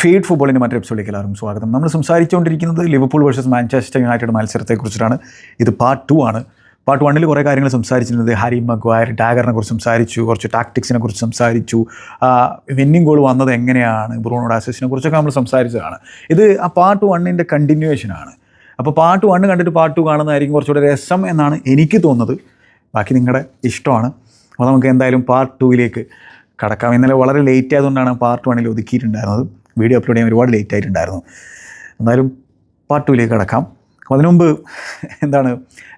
Feed ഫുട്ബോളിന്റെ മറ്റൊരു എപ്പിസോഡിലേക്ക് എല്ലാവരും സ്വാഗതം. നമ്മൾ സംസാരിച്ചുകൊണ്ടിരിക്കുന്നത് ലിവർപൂൾ വേഴ്സസ് മാഞ്ചസ്റ്റർ യുണൈറ്റഡ് മത്സരത്തെക്കുറിച്ചിട്ടാണ് ഇത് പാർട്ട് ടു ആണ്. പാർട്ട് വണ്ണിൽ കുറേ കാര്യങ്ങൾ സംസാരിച്ചിരുന്നത് ഹാരി മഗ്വയർ ഡാഗറിനെ കുറിച്ച് സംസാരിച്ചു കുറച്ച് ടാക്ടിക്സിനെ കുറിച്ച് സംസാരിച്ചു. വിന്നിംഗ് ഗോൾ വന്നത് എങ്ങനെയാണ് ബ്രൂണോ ഡാസസിനെ കുറിച്ചൊക്കെ നമ്മൾ സംസാരിച്ചതാണ്. ഇത് ആ പാർട്ട് വണ്ണിന്റെ കണ്ടിന്യൂവേഷൻ ആണ്. അപ്പോൾ പാർട്ട് വണ്ണ് കണ്ടിട്ട് പാർട്ട് ടു കാണുന്നതായിരിക്കും കുറച്ചുകൂടെ രസം എന്നാണ് എനിക്ക് തോന്നുന്നത്. ബാക്കി നിങ്ങളുടെ ഇഷ്ടമാണ്. അപ്പോൾ നമുക്ക് എന്തായാലും പാർട്ട് ടുവിലേക്ക് കടക്കാം. ഇന്നലെ വളരെ ലേറ്റ് ആയതുകൊണ്ടാണ് പാർട്ട് വണ്ണിൽ ഒതുക്കിയിട്ടുണ്ടായിരുന്നത്. വീഡിയോ അപ്ലോഡ് ചെയ്യാൻ ഒരുപാട് ലേറ്റ് ആയിട്ടുണ്ടായിരുന്നു. എന്നാലും പാർട്ട് കടക്കാം. അപ്പോൾ അതിനു എന്താണ്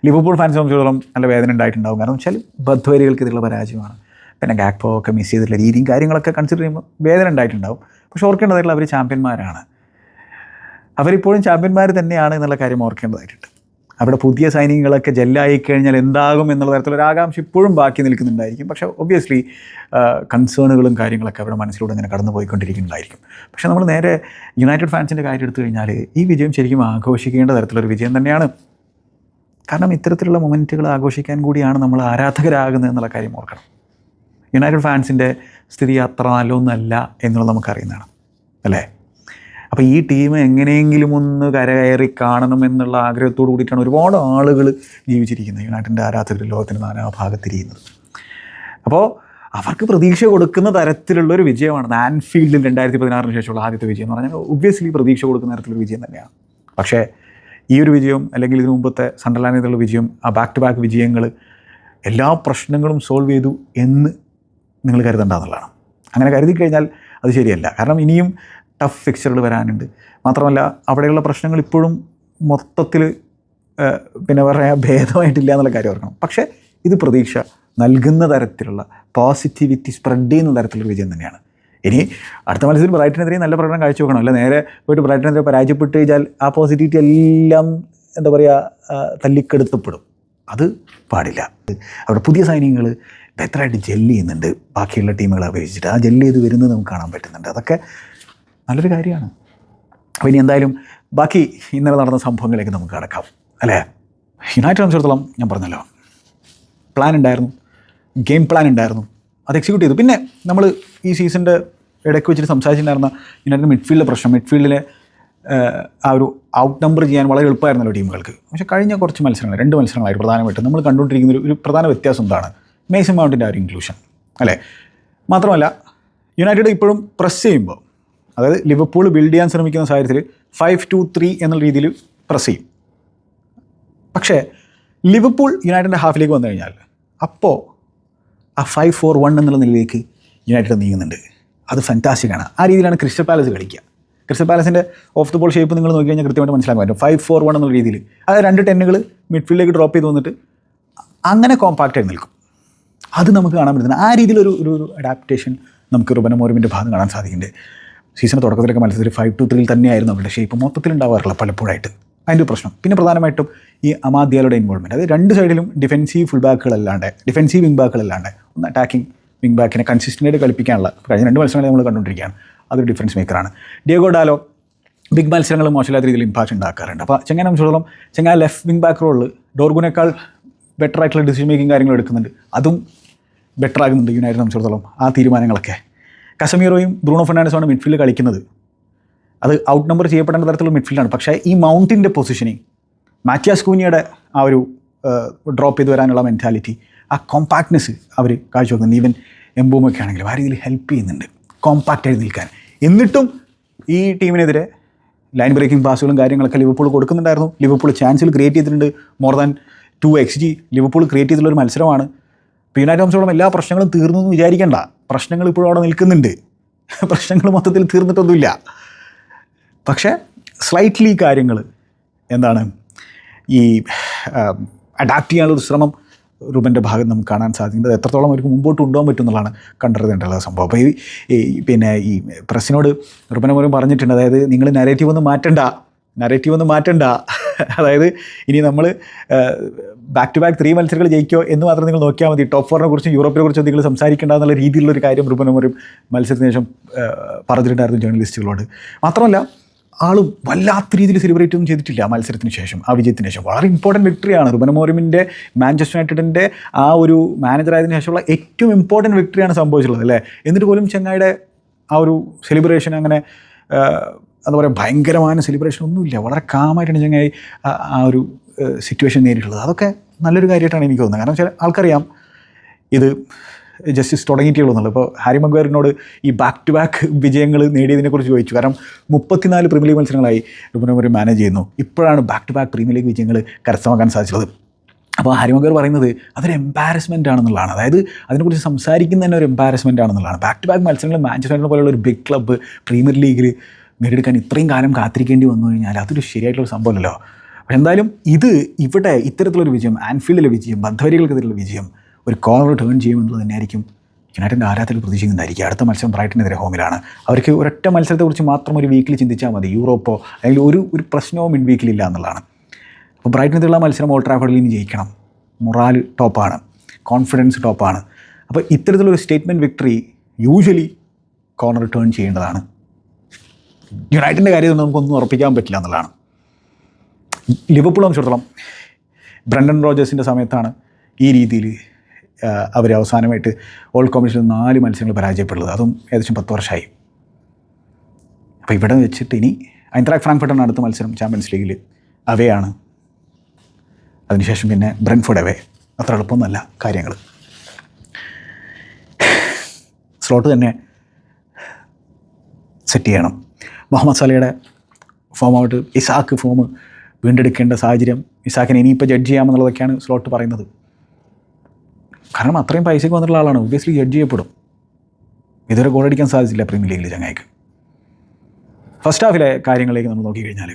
ലിവർപൂൾ ഫാൻസ് സംബന്ധിച്ചിടത്തോളം നല്ല വേദന ഉണ്ടായിട്ടുണ്ടാകും കാരണം വെച്ചാൽ ബദ്ധ്വരികൾക്കെതിരെയുള്ള പരാജയമാണ്. പിന്നെ ഗാക്പോ ഒക്കെ മിസ് ചെയ്തിട്ടുള്ള രീതിയും കാര്യങ്ങളൊക്കെ കൺസിഡർ ചെയ്യുമ്പോൾ വേദന ഉണ്ടായിട്ടുണ്ടാവും. പക്ഷെ ഓർക്കേണ്ടതായിട്ടുള്ള അവർ ചാമ്പ്യന്മാരാണ് അവരിപ്പോഴും ചാമ്പ്യന്മാർ തന്നെയാണ് എന്നുള്ള കാര്യം ഓർക്കേണ്ടതായിട്ടുണ്ട്. അവിടെ പുതിയ സൈനികങ്ങളൊക്കെ ജെല്ലായി കഴിഞ്ഞാൽ എന്താകും എന്നുള്ള തരത്തിലൊരു ആകാംക്ഷ ഇപ്പോഴും ബാക്കി നിൽക്കുന്നുണ്ടായിരിക്കും. പക്ഷെ ഒബ്വിയസ്ലി കൺസേണുകളും കാര്യങ്ങളൊക്കെ അവിടെ മനസ്സിലൂടെ ഇങ്ങനെ കടന്നു പോയിക്കൊണ്ടിരിക്കുന്നുണ്ടായിരിക്കും പക്ഷെ നമ്മൾ നേരെ യുണൈറ്റഡ് ഫാൻസിന്റെ കാര്യം എടുത്തു കഴിഞ്ഞാൽ ഈ വിജയം ശരിക്കും ആഘോഷിക്കേണ്ട തരത്തിലൊരു വിജയം തന്നെയാണ്. കാരണം ഇത്തരത്തിലുള്ള മൊമെന്റുകൾ ആഘോഷിക്കാൻ കൂടിയാണ് നമ്മൾ ആരാധകരാകുന്നത് എന്നുള്ള കാര്യം ഓർക്കണം. യുണൈറ്റഡ് ഫാൻസിന്റെ സ്ഥിതി അത്ര നല്ലൊന്നല്ല എന്നുള്ളത് നമുക്കറിയുന്നതാണ്. അല്ലേ? അപ്പോൾ ഈ ടീം എങ്ങനെയെങ്കിലും ഒന്ന് കരകയറി കാണണം എന്നുള്ള ആഗ്രഹത്തോടു കൂടിയിട്ടാണ് ഒരുപാട് ആളുകൾ ജീവിച്ചിരിക്കുന്നത് യുണൈറ്റഡിന്റെ ആരാധകർ ലോകത്തിന്റെ നാനാഭാഗത്തിരിക്കുന്നത് അപ്പോൾ അവർക്ക് പ്രതീക്ഷ കൊടുക്കുന്ന തരത്തിലുള്ള ഒരു വിജയമാണ് ആൻഫീൽഡിൽ രണ്ടായിരത്തി പതിനാറിന് ശേഷമുള്ള ആദ്യത്തെ വിജയം എന്ന് പറഞ്ഞാൽ ഒബ്വിയസ്ലി പ്രതീക്ഷ കൊടുക്കുന്ന തരത്തിലൊരു വിജയം തന്നെയാണ്. പക്ഷേ ഈ ഒരു വിജയം അല്ലെങ്കിൽ ഇതിനു മുമ്പത്തെ സണ്ടർലാൻഡിലുള്ള വിജയം ആ ബാക്ക് ടു ബാക്ക് വിജയങ്ങൾ എല്ലാ പ്രശ്നങ്ങളും സോൾവ് ചെയ്തു എന്ന് നിങ്ങൾ കരുതണ്ട എന്നുള്ളതാണ്. അങ്ങനെ കരുതി കഴിഞ്ഞാൽ അത് ശരിയല്ല. കാരണം ഇനിയും ടഫ് ഫിക്ചറുകൾ വരാനുണ്ട്. മാത്രമല്ല അവിടെയുള്ള പ്രശ്നങ്ങൾ ഇപ്പോഴും മൊത്തത്തിൽ പിന്നെ പറയാ ഭേദമായിട്ടില്ല എന്നുള്ള കാര്യം ഓർക്കണം. പക്ഷേ ഇത് പ്രതീക്ഷ നൽകുന്ന തരത്തിലുള്ള പോസിറ്റിവിറ്റി സ്പ്രെഡ് ചെയ്യുന്ന തരത്തിലുള്ള വിജയം തന്നെയാണ്. ഇനി അടുത്ത മത്സരത്തിൽ ബ്രൈറ്റിനെതിരെ നല്ല പ്രകടനം കാഴ്ച വെക്കണം. അല്ല നേരെ പോയിട്ട് ബ്രൈറ്റിനെതിരെ പരാജയപ്പെട്ട് കഴിഞ്ഞാൽ ആ പോസിറ്റിവിറ്റി എല്ലാം എന്താ പറയുക തല്ലിക്കെടുത്തപ്പെടും. അത് പാടില്ല. അവിടെ പുതിയ സൈന്യങ്ങൾ ബെറ്ററായിട്ട് ജെല്ല് ചെയ്യുന്നുണ്ട്. ബാക്കിയുള്ള ടീമുകളെ അപേക്ഷിച്ചിട്ട് ആ ജെല്ല് ചെയ്ത് വരുന്നത് നമുക്ക് കാണാൻ പറ്റുന്നുണ്ട്. അതൊക്കെ നല്ലൊരു കാര്യമാണ്. അപ്പോൾ ഇനി എന്തായാലും ബാക്കി ഇന്നലെ നടന്ന സംഭവങ്ങളിലേക്ക് നമുക്ക് കടക്കാം. അല്ലേ? യുണൈറ്റഡ് സംബന്ധിച്ചിടത്തോളം ഞാൻ പറഞ്ഞല്ലോ പ്ലാൻ ഉണ്ടായിരുന്നു ഗെയിം പ്ലാൻ ഉണ്ടായിരുന്നു അത് എക്സിക്യൂട്ട് ചെയ്തു. പിന്നെ നമ്മൾ ഈ സീസണിന്റെ ഇടയ്ക്ക് വെച്ചിട്ട് സംസാരിച്ചിട്ടുണ്ടായിരുന്ന യുണൈറ്റഡ് മിഡ്ഫീൽഡ് പ്രശ്നം. മിഡ്ഫീൽഡിലെ ആ ഒരു ഔട്ട് നമ്പർ ചെയ്യാൻ വളരെ എളുപ്പമായിരുന്നല്ലോ ടീമുകൾക്ക്. പക്ഷേ കഴിഞ്ഞ കുറച്ച് മത്സരങ്ങൾ രണ്ട് മത്സരങ്ങളായിട്ട് പ്രധാനമായിട്ടും. നമ്മൾ കണ്ടുകൊണ്ടിരിക്കുന്ന ഒരു- പ്രധാന വ്യത്യാസം എന്താണ്? മേസൺ മൗണ്ടിന്റെ ആ ഒരു ഇൻക്ലൂഷൻ അല്ലേ? മാത്രമല്ല യുണൈറ്റഡ് ഇപ്പോഴും പ്രസ് ചെയ്യുമ്പോൾ അതായത് ലിവർപൂൾ ബിൽഡ് ചെയ്യാൻ ശ്രമിക്കുന്ന സാഹചര്യത്തിൽ ഫൈവ് ടു ത്രീ എന്നുള്ള രീതിയിൽ പ്രസ് ചെയ്യും. പക്ഷേ ലിവർപൂൾ യുണൈറ്റഡിന്റെ ഹാഫിലേക്ക് വന്നു കഴിഞ്ഞാൽ അപ്പോൾ ആ ഫൈവ് ഫോർ വൺ എന്നുള്ള നിലയിലേക്ക് യുണൈറ്റഡ് നീങ്ങുന്നുണ്ട്. അത് ഫാന്റാസ്റ്റിക്കാണ് ആ രീതിയിലാണ് ക്രിസ്റ്റൽ പാലസ് കളിക്കുക. ക്രിസ്റ്റൽ പാലസിന്റെ ഓഫ് ദ ബോൾ ഷേപ്പ് നിങ്ങൾ നോക്കി കഴിഞ്ഞാൽ കൃത്യമായിട്ട് മനസ്സിലാക്കാൻ പറ്റും. ഫൈവ് ഫോർ വൺ എന്നുള്ള രീതിയിൽ. അത് രണ്ട് ടെന്നുകൾ മിഡ്ഫീൽഡിലേക്ക് ഡ്രോപ്പ് ചെയ്ത് വന്നിട്ട് അങ്ങനെ കോമ്പാക്റ്റായി നിൽക്കും. അത് നമുക്ക് കാണാൻ പറ്റുന്നത് ആ രീതിയിലൊരു ഒരു അഡാപ്റ്റേഷൻ നമുക്ക് റുബന മോരുമിന്റെ ഭാഗം കാണാൻ സാധിക്കുന്നുണ്ട്. സീസൺ തുടക്കത്തിലൊക്കെ മത്സരത്തിൽ ഫൈവ് ടു ത്രീയിൽ തന്നെയായിരുന്നു അവരുടെ ഷേപ്പ് മൊത്തത്തിൽ ഉണ്ടാവാറില്ല പലപ്പോഴായിട്ട്. അതിന്റെ പ്രശ്നം. പിന്നെ പ്രധാനമായിട്ടും ഈ അമാദ്യാലയുടെ ഇൻവോൾവ്മെന്റ് അത് രണ്ട് സൈഡിലും ഡിഫൻസീവ് ഫുൾ ബാക്കുകളല്ലാണ്ട് ഡിഫൻസീവ് വിങ് ബാക്കുകളല്ലാണ്ട് ഒന്ന് അറ്റാക്കിംഗ് വിങ് ബാക്കിനെ കൺസിസ്റ്റന്റായിട്ട് കളിപ്പിക്കാനുള്ള കഴിഞ്ഞ രണ്ട് മത്സരങ്ങൾ നമ്മൾ കണ്ടുകൊണ്ടിരിക്കുകയാണ്. അതൊരു ഡിഫറൻസ് മേക്കറാണ് ഡിയോഗോ ഡാലോ ബിഗ് മത്സരങ്ങൾ മോശമില്ലാത്ത രീതിയിൽ ഇമ്പാക്റ്റ് ഉണ്ടാക്കാറുണ്ട്. അപ്പോൾ ചെങ്ങനെ സംബന്ധിച്ചിടത്തോളം ചെങ്ങാ ലെഫ്റ്റ് വിങ് ബാക്ക് റോളിൽ ഡോർഗുനേക്കാൾ ബെറ്റർ ആയിട്ടുള്ള ഡിസിഷൻ മേക്കിംഗ് കാര്യങ്ങൾ എടുക്കുന്നുണ്ട്. അതും ബെറ്റർ ആകുന്നുണ്ട്. യുണൈറ്റഡ് സംബന്ധിച്ചിടത്തോളം ആ തീരുമാനങ്ങളൊക്കെ. കസമീറോയും ബ്രൂണോ ഫെർണാണ്ടസുമാണ് മിഡ്ഫീൽഡ് കളിക്കുന്നത്. അത് ഔട്ട് നമ്പർ ചെയ്യപ്പെടേണ്ട തരത്തിലുള്ള മിഡ്ഫീൽഡാണ് പക്ഷേ ഈ മൗണ്ടിന്റെ പൊസിഷനിങ് മാറ്റിയാസ് കൂനിയുടെ ആ ഒരു ഡ്രോപ്പ് ചെയ്ത് വരാനുള്ള മെന്റാലിറ്റി ആ കോമ്പാക്ട്നെസ് അവർ കാഴ്ചവെക്കുന്നത് ഈവൻ എംബൂമൊക്കെ ആണെങ്കിലും ആ രീതിയിൽ ഹെൽപ്പ് ചെയ്യുന്നുണ്ട്. കോമ്പാക്റ്റ് ആയി നിൽക്കാൻ. എന്നിട്ടും ഈ ടീമിനെതിരെ ലൈൻ ബ്രേക്കിംഗ് പാസുകളും കാര്യങ്ങളൊക്കെ ലിവർപൂൾ കൊടുക്കുന്നുണ്ടായിരുന്നു. ലിവർപൂൾ ചാൻസുകൾ ക്രിയേറ്റ് ചെയ്തിട്ടുണ്ട്. More than two x G Liverpool create ചെയ്തിട്ടുള്ള ഒരു മത്സരമാണ്. ഇപ്പോൾ യുണൈറ്റഡ് എല്ലാ പ്രശ്നങ്ങളും തീർന്നു എന്ന് വിചാരിക്കേണ്ട. പ്രശ്നങ്ങൾ ഇപ്പോഴും അവിടെ നിൽക്കുന്നുണ്ട്. പ്രശ്നങ്ങൾ മൊത്തത്തിൽ തീർന്നിട്ടൊന്നുമില്ല. പക്ഷേ സ്ലൈറ്റ്ലി കാര്യങ്ങൾ എന്താണ്? ഈ അഡാപ്റ്റ് ചെയ്യാനുള്ളൊരു ശ്രമം റൂബന്റെ ഭാഗം നമുക്ക് കാണാൻ സാധിക്കുന്നത് എത്രത്തോളം അവർക്ക് മുമ്പോട്ട് കൊണ്ടുപോകാൻ പറ്റും എന്നുള്ളതാണ് കണ്ടറിയേണ്ടത് സംഭവം. അപ്പോൾ ഈ പിന്നെ ഈ പ്രസ്സിനോട് മൂലം പറഞ്ഞിട്ടുണ്ട്. അതായത് നിങ്ങൾ നരേറ്റീവ് ഒന്നും മാറ്റണ്ട. നരേറ്റീവ് ഒന്നും മാറ്റണ്ട. അതായത് ഇനി നമ്മൾ ബാക്ക് ടു ബാക്ക് ത്രീ മത്സരങ്ങൾ ജയിക്കോ എന്ന് മാത്രം നിങ്ങൾ നോക്കിയാൽ മതി. ടോപ്പ് ഫോറിനെ കുറിച്ചും യൂറോപ്പിനെ കുറിച്ചും നിങ്ങൾ സംസാരിക്കേണ്ട എന്നുള്ള രീതിയിലുള്ള ഒരു കാര്യം റുബൻ മോരും മത്സരത്തിന് ശേഷം പറഞ്ഞിട്ടുണ്ടായിരുന്നു ജേർണലിസ്റ്റുകളോട്. മാത്രമല്ല ആളും വല്ലാത്ത രീതിയിൽ സെലിബ്രേറ്റ് ഒന്നും ചെയ്തിട്ടില്ല മത്സരത്തിന് ശേഷം ആ വിജയത്തിന് ശേഷം. വളരെ ഇമ്പോർട്ടന്റ് വിക്ടറിയാണ് റുബൻ മോറിമിന്റെ മാഞ്ചസ്റ്റർ യുണൈറ്റഡിന്റെ ആ ഒരു മാനേജർ ആയതിനു ശേഷമുള്ള ഏറ്റവും ഇമ്പോർട്ടന്റ് വിക്ടറിയാണ് സംഭവിച്ചിട്ടുള്ളത് അല്ലേ? എന്നിട്ട് പോലും ചെങ്ങായിയുടെ ആ ഒരു സെലിബ്രേഷൻ അങ്ങനെ എന്താ പറയുക ഭയങ്കരമായ സെലിബ്രേഷൻ ഒന്നുമില്ല. വളരെ കാമായിട്ടാണ് ചങ്ങായി ആ- ഒരു സിറ്റുവേഷൻ നേരിട്ടുള്ളത്. അതൊക്കെ നല്ലൊരു കാര്യമായിട്ടാണ് എനിക്ക് തോന്നുന്നത്. കാരണം വെച്ചാൽ ആൾക്കറിയാം ഇത് ജസ്റ്റിസ് തുടങ്ങിയിട്ടേ ഉള്ളൂ എന്നുള്ളത് ഇപ്പോൾ ഹാരി മഗ്വയറിനോട് ഈ ബാക്ക് ടു ബാക്ക് വിജയങ്ങൾ നേടിയതിനെക്കുറിച്ച് ചോദിച്ചു. കാരണം മുപ്പത്തിനാല് പ്രീമിയർ ലീഗ് മത്സരങ്ങളായി ലുബനോമർ മാനേജ് ചെയ്യുന്നു. ഇപ്പോഴാണ് back to back Premier League വിജയങ്ങൾ കരസ്ഥമാക്കാൻ സാധിച്ചത് അപ്പോൾ ഹരിമഗർ പറയുന്നത് അതൊരു എംബാരസ്മെന്റ് ആണെന്നുള്ളതാണ്. അതായത് അതിനെക്കുറിച്ച് സംസാരിക്കുന്ന തന്നെ ഒരു എംബാരസ്മെന്റ് ആണെന്നുള്ളതാണ്. ബാക്ക് ടു ബാക്ക് മത്സരങ്ങൾ മാഞ്ചസ്റ്റർ പോലെയുള്ള ഒരു ബിഗ് ക്ലബ്ബ് പ്രീമിയർ ലീഗിൽ നേടിയെടുക്കാൻ ഇത്രയും കാലം കാത്തിരിക്കേണ്ടി വന്നു കഴിഞ്ഞാൽ അതൊരു ശരിയായിട്ടുള്ള സംഭവമല്ലല്ലോ. പക്ഷെ എന്തായാലും ഇത് ഇവിടെ ഇത്തരത്തിലൊരു വിജയം ആൻഫീൽഡിലെ വിജയം ബന്ധവരികൾക്കെതിരെയുള്ള വിജയം ഒരു കോർണർ ടേൺ ചെയ്യുമെന്നുള്ളത് തന്നെയായിരിക്കും യുണൈറ്റഡിന്റെ ആരാധകർ പ്രതീക്ഷിക്കുന്നതായിരിക്കും. അടുത്ത മത്സരം ബ്രൈറ്റനെതിരെ ഹോമിലാണ് അവർക്ക് ഒരൊറ്റ മത്സരത്തെക്കുറിച്ച് മാത്രം ഒരു വീക്കിൽ ചിന്തിച്ചാൽ മതി. യൂറോപ്പോ അല്ലെങ്കിൽ ഒരു ഒരു പ്രശ്നവും മിഡ് വീക്കിലില്ല എന്നുള്ളതാണ്. അപ്പോൾ ബ്രൈറ്റനെതിരെയുള്ള മത്സരം ഓൾ ട്രാഫോർഡിൽ ഇനി ജയിക്കണം. മൊറാൽ ടോപ്പാണ് കോൺഫിഡൻസ് ടോപ്പാണ് അപ്പോൾ ഇത്തരത്തിലൊരു statement victory usually corner turn ചെയ്യേണ്ടതാണ്. യുണൈറ്റഡിന്റെ കാര്യം നമുക്കൊന്നും ഉറപ്പിക്കാൻ പറ്റില്ല എന്നുള്ളതാണ്. ലിവർപൂൾ സംബന്ധിച്ചിടത്തോളം ബ്രണ്ടൻ റോജേഴ്സിന്റെ സമയത്താണ് ഈ രീതിയിൽ അവർ അവസാനമായിട്ട് ഓൾഡ് കോമ്പറ്റീഷനിൽ നാല് മത്സരങ്ങൾ പരാജയപ്പെടുന്നത്. അതും ഏകദേശം പത്ത് വർഷമായി. അപ്പോൾ ഇവിടെ വെച്ചിട്ട് ഇനി ഐന്ത്രാക് ഫ്രാങ്ക്ഫർട്ടാണ് അടുത്ത മത്സരം ചാമ്പ്യൻസ് ലീഗിൽ അവയാണ്. അതിനുശേഷം പിന്നെ ബ്രെൻഫോർഡ് അവേ. അത്ര എളുപ്പമൊന്നുമല്ല കാര്യങ്ങൾ സ്ലോട്ട് തന്നെ സെറ്റ് ചെയ്യണം. മുഹമ്മദ് സലയുടെ ഫോം ഔട്ട് ഇസാക്ക് ഫോം വീണ്ടെടുക്കേണ്ട സാഹചര്യം ഇസാക്കിനെ ഇനിയിപ്പോൾ ജഡ്ജ് ചെയ്യാമെന്നുള്ളതൊക്കെയാണ് സ്ലോട്ട് പറയുന്നത്. കാരണം അത്രയും പൈസയ്ക്ക് വന്നിട്ടുള്ള ആളാണ്. ഒബ്വിയസ്ലി ജഡ്ജ് ചെയ്യപ്പെടും. ഇതുവരെ ഗോളടിക്കാൻ സാധിച്ചില്ല പ്രീമിയർ ലീഗിൽ ചങ്ങായിക്ക്. ഫസ്റ്റ് ഹാഫിലെ കാര്യങ്ങളിലേക്ക് നമ്മൾ നോക്കിക്കഴിഞ്ഞാൽ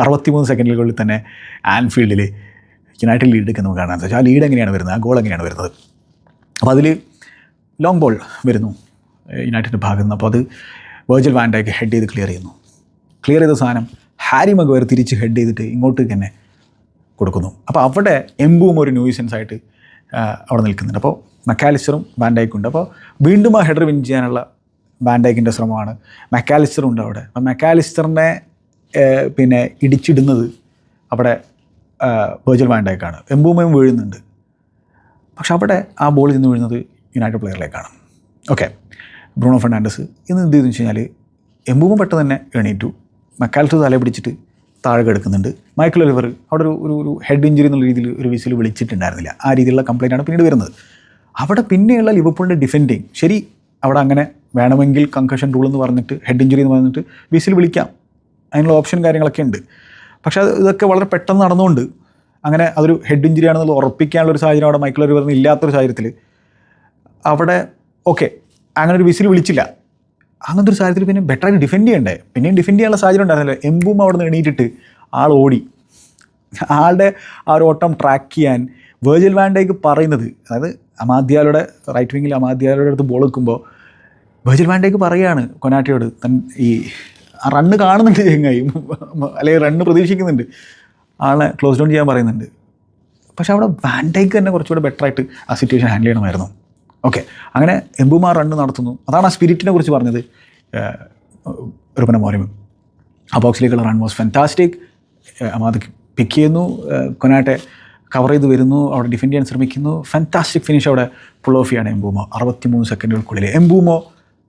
അറുപത്തിമൂന്ന് സെക്കൻഡുകളിൽ തന്നെ ആൻഫീൽഡിൽ യുണൈറ്റഡ് ലീഡ് എടുക്കുന്ന നമുക്ക് കാണാൻ സാധിച്ചു. ആ ലീഡ് എങ്ങനെയാണ് വരുന്നത്? ആ ഗോൾ എങ്ങനെയാണ് വരുന്നത്? അപ്പോൾ അതിൽ ലോങ് ബോൾ വരുന്നു. യുണൈറ്റഡിന്റെ ഭാഗത്ത് നിന്ന്. അപ്പോൾ അത് വേർജൽ വാൻഡാക്ക് ഹെഡ് ചെയ്ത് ക്ലിയർ ചെയ്യുന്നു. ക്ലിയർ ചെയ്ത സാധനം ഹാരി മഗ്വയർ തിരിച്ച് ഹെഡ് ചെയ്തിട്ട് ഇങ്ങോട്ടേക്ക് തന്നെ കൊടുക്കുന്നു. അപ്പോൾ അവിടെ എംബും ഒരു ന്യൂയിസൻസ് ആയിട്ട് അവിടെ നിൽക്കുന്നുണ്ട്. അപ്പോൾ മെക്കാലിസ്റ്ററും വാൻഡൈക്കും ഉണ്ട്. അപ്പോൾ വീണ്ടും ആ ഹെഡർ വിൻ ചെയ്യാനുള്ള വാൻഡൈക്കിന്റെ ശ്രമമാണ്. മെക്കാലിസ്റ്ററും ഉണ്ട് അവിടെ. അപ്പോൾ മെക്കാലിസ്റ്ററിനെ പിന്നെ ഇടിച്ചിടുന്നത് അവിടെ വേർജൽ വാൻഡൈക്കാണ് എംബൂമയും വീഴുന്നുണ്ട്. പക്ഷെ അവിടെ ആ ബോൾ ചെന്ന് വീഴുന്നത് യുണൈറ്റഡ് പ്ലെയറിലേക്കാണ്. ഓക്കെ. ബ്രൂണോ ഫെർണാണ്ടസ് ഇന്ന് എന്ത് ചെയ്തെന്ന് വെച്ച് കഴിഞ്ഞാൽ പെട്ടെന്ന് തന്നെ എണീറ്റു. മക്കാലത്ത് തല പിടിച്ചിട്ട് താഴെ കിടക്കുന്നുണ്ട് മൈക്കിൾ ഒലിവർ അവിടെ ഒരു ഒരു ഒരു ഹെഡ് ഇഞ്ചുറി എന്നുള്ള രീതിയിൽ ഒരു വിസിൽ വിളിച്ചിട്ടുണ്ടായിരുന്നില്ല. ആ രീതിയിലുള്ള കംപ്ലയിന്റ് ആണ് പിന്നീട് വരുന്നത്. അവിടെ പിന്നെയുള്ള ലിവർപൂളിന്റെ ഡിഫെൻഡിങ് ശരി അവിടെ അങ്ങനെ വേണമെങ്കിൽ കൺകഷൻ റൂൾ എന്ന് പറഞ്ഞിട്ട് ഹെഡ് ഇഞ്ചുറി എന്ന് പറഞ്ഞിട്ട് വിസിൽ വിളിക്കാം. അതിനുള്ള ഓപ്ഷൻ കാര്യങ്ങളൊക്കെ ഉണ്ട്. പക്ഷേ അത് ഇതൊക്കെ വളരെ പെട്ടെന്ന് നടന്നുകൊണ്ട് അങ്ങനെ അതൊരു ഹെഡ് ഇഞ്ചുറി ആണെന്നുള്ളത് ഉറപ്പിക്കാനുള്ള ഒരു സാഹചര്യം അവിടെ മൈക്കിൾ ഒലിവറിന് ഇല്ലാത്തൊരു സാഹചര്യത്തിൽ അവിടെ ഓക്കെ അങ്ങനെ ഒരു വിസിൽ വിളിച്ചില്ല. അങ്ങനത്തെ ഒരു സാഹചര്യത്തിൽ പിന്നെ ബെറ്ററായിട്ട് ഡിഫെൻഡ് ചെയ്യണ്ടേ? പിന്നെയും ഡിഫെൻഡ് ചെയ്യാനുള്ള സാഹചര്യം ഉണ്ടായിരുന്നല്ലോ. എംബും അവിടെ നിന്ന് എണീറ്റിട്ട് ആൾ ഓടി. ആളുടെ ആ ഒരു ഓട്ടം ട്രാക്ക് ചെയ്യാൻ വേർജിൽ വാൻഡേക്ക് പറയുന്നത് അതായത് അമാദ്യാലയുടെ റൈറ്റ് വിങ്ങിൽ അമാദ്യാലയുടെ അടുത്ത് ബോൾ വെക്കുമ്പോൾ വേർജിൽ വാൻഡേക്ക് പറയുകയാണ് കൊനാട്ടിയോട്. തൻ ഈ റണ്ണ് കാണുന്നുണ്ട് ചെങ്ങായി അല്ലെങ്കിൽ റണ്ണ് പ്രതീക്ഷിക്കുന്നുണ്ട്. ആളെ ക്ലോസ് ഡൗൺ ചെയ്യാൻ പറയുന്നുണ്ട്. പക്ഷേ അവിടെ വാൻഡേക്ക് തന്നെ കുറച്ചുകൂടെ ബെറ്ററായിട്ട് ആ സിറ്റുവേഷൻ ഹാൻഡിൽ ചെയ്യണമായിരുന്നു. ഓക്കെ. അങ്ങനെ എംബുമാർ റണ്ണ് നടത്തുന്നു. അതാണ് ആ സ്പിരിറ്റിനെ കുറിച്ച് പറഞ്ഞത്. റുപന മോരിമും ആ ബോക്സിലേക്കുള്ള run was fantastic Amad pick ചെയ്യുന്നു. കൊനാട്ടെ കവർ ചെയ്ത് വരുന്നു. അവിടെ ഡിഫെൻഡ് ചെയ്യാൻ ശ്രമിക്കുന്നു. ഫാന്റാസ്റ്റിക് ഫിനിഷ് അവിടെ പുൾ ഓഫ് ചെയ്യാണ് എംബൂമോ അറുപത്തിമൂന്ന് സെക്കൻഡുകൾക്കുള്ളിൽ എംബൂമോ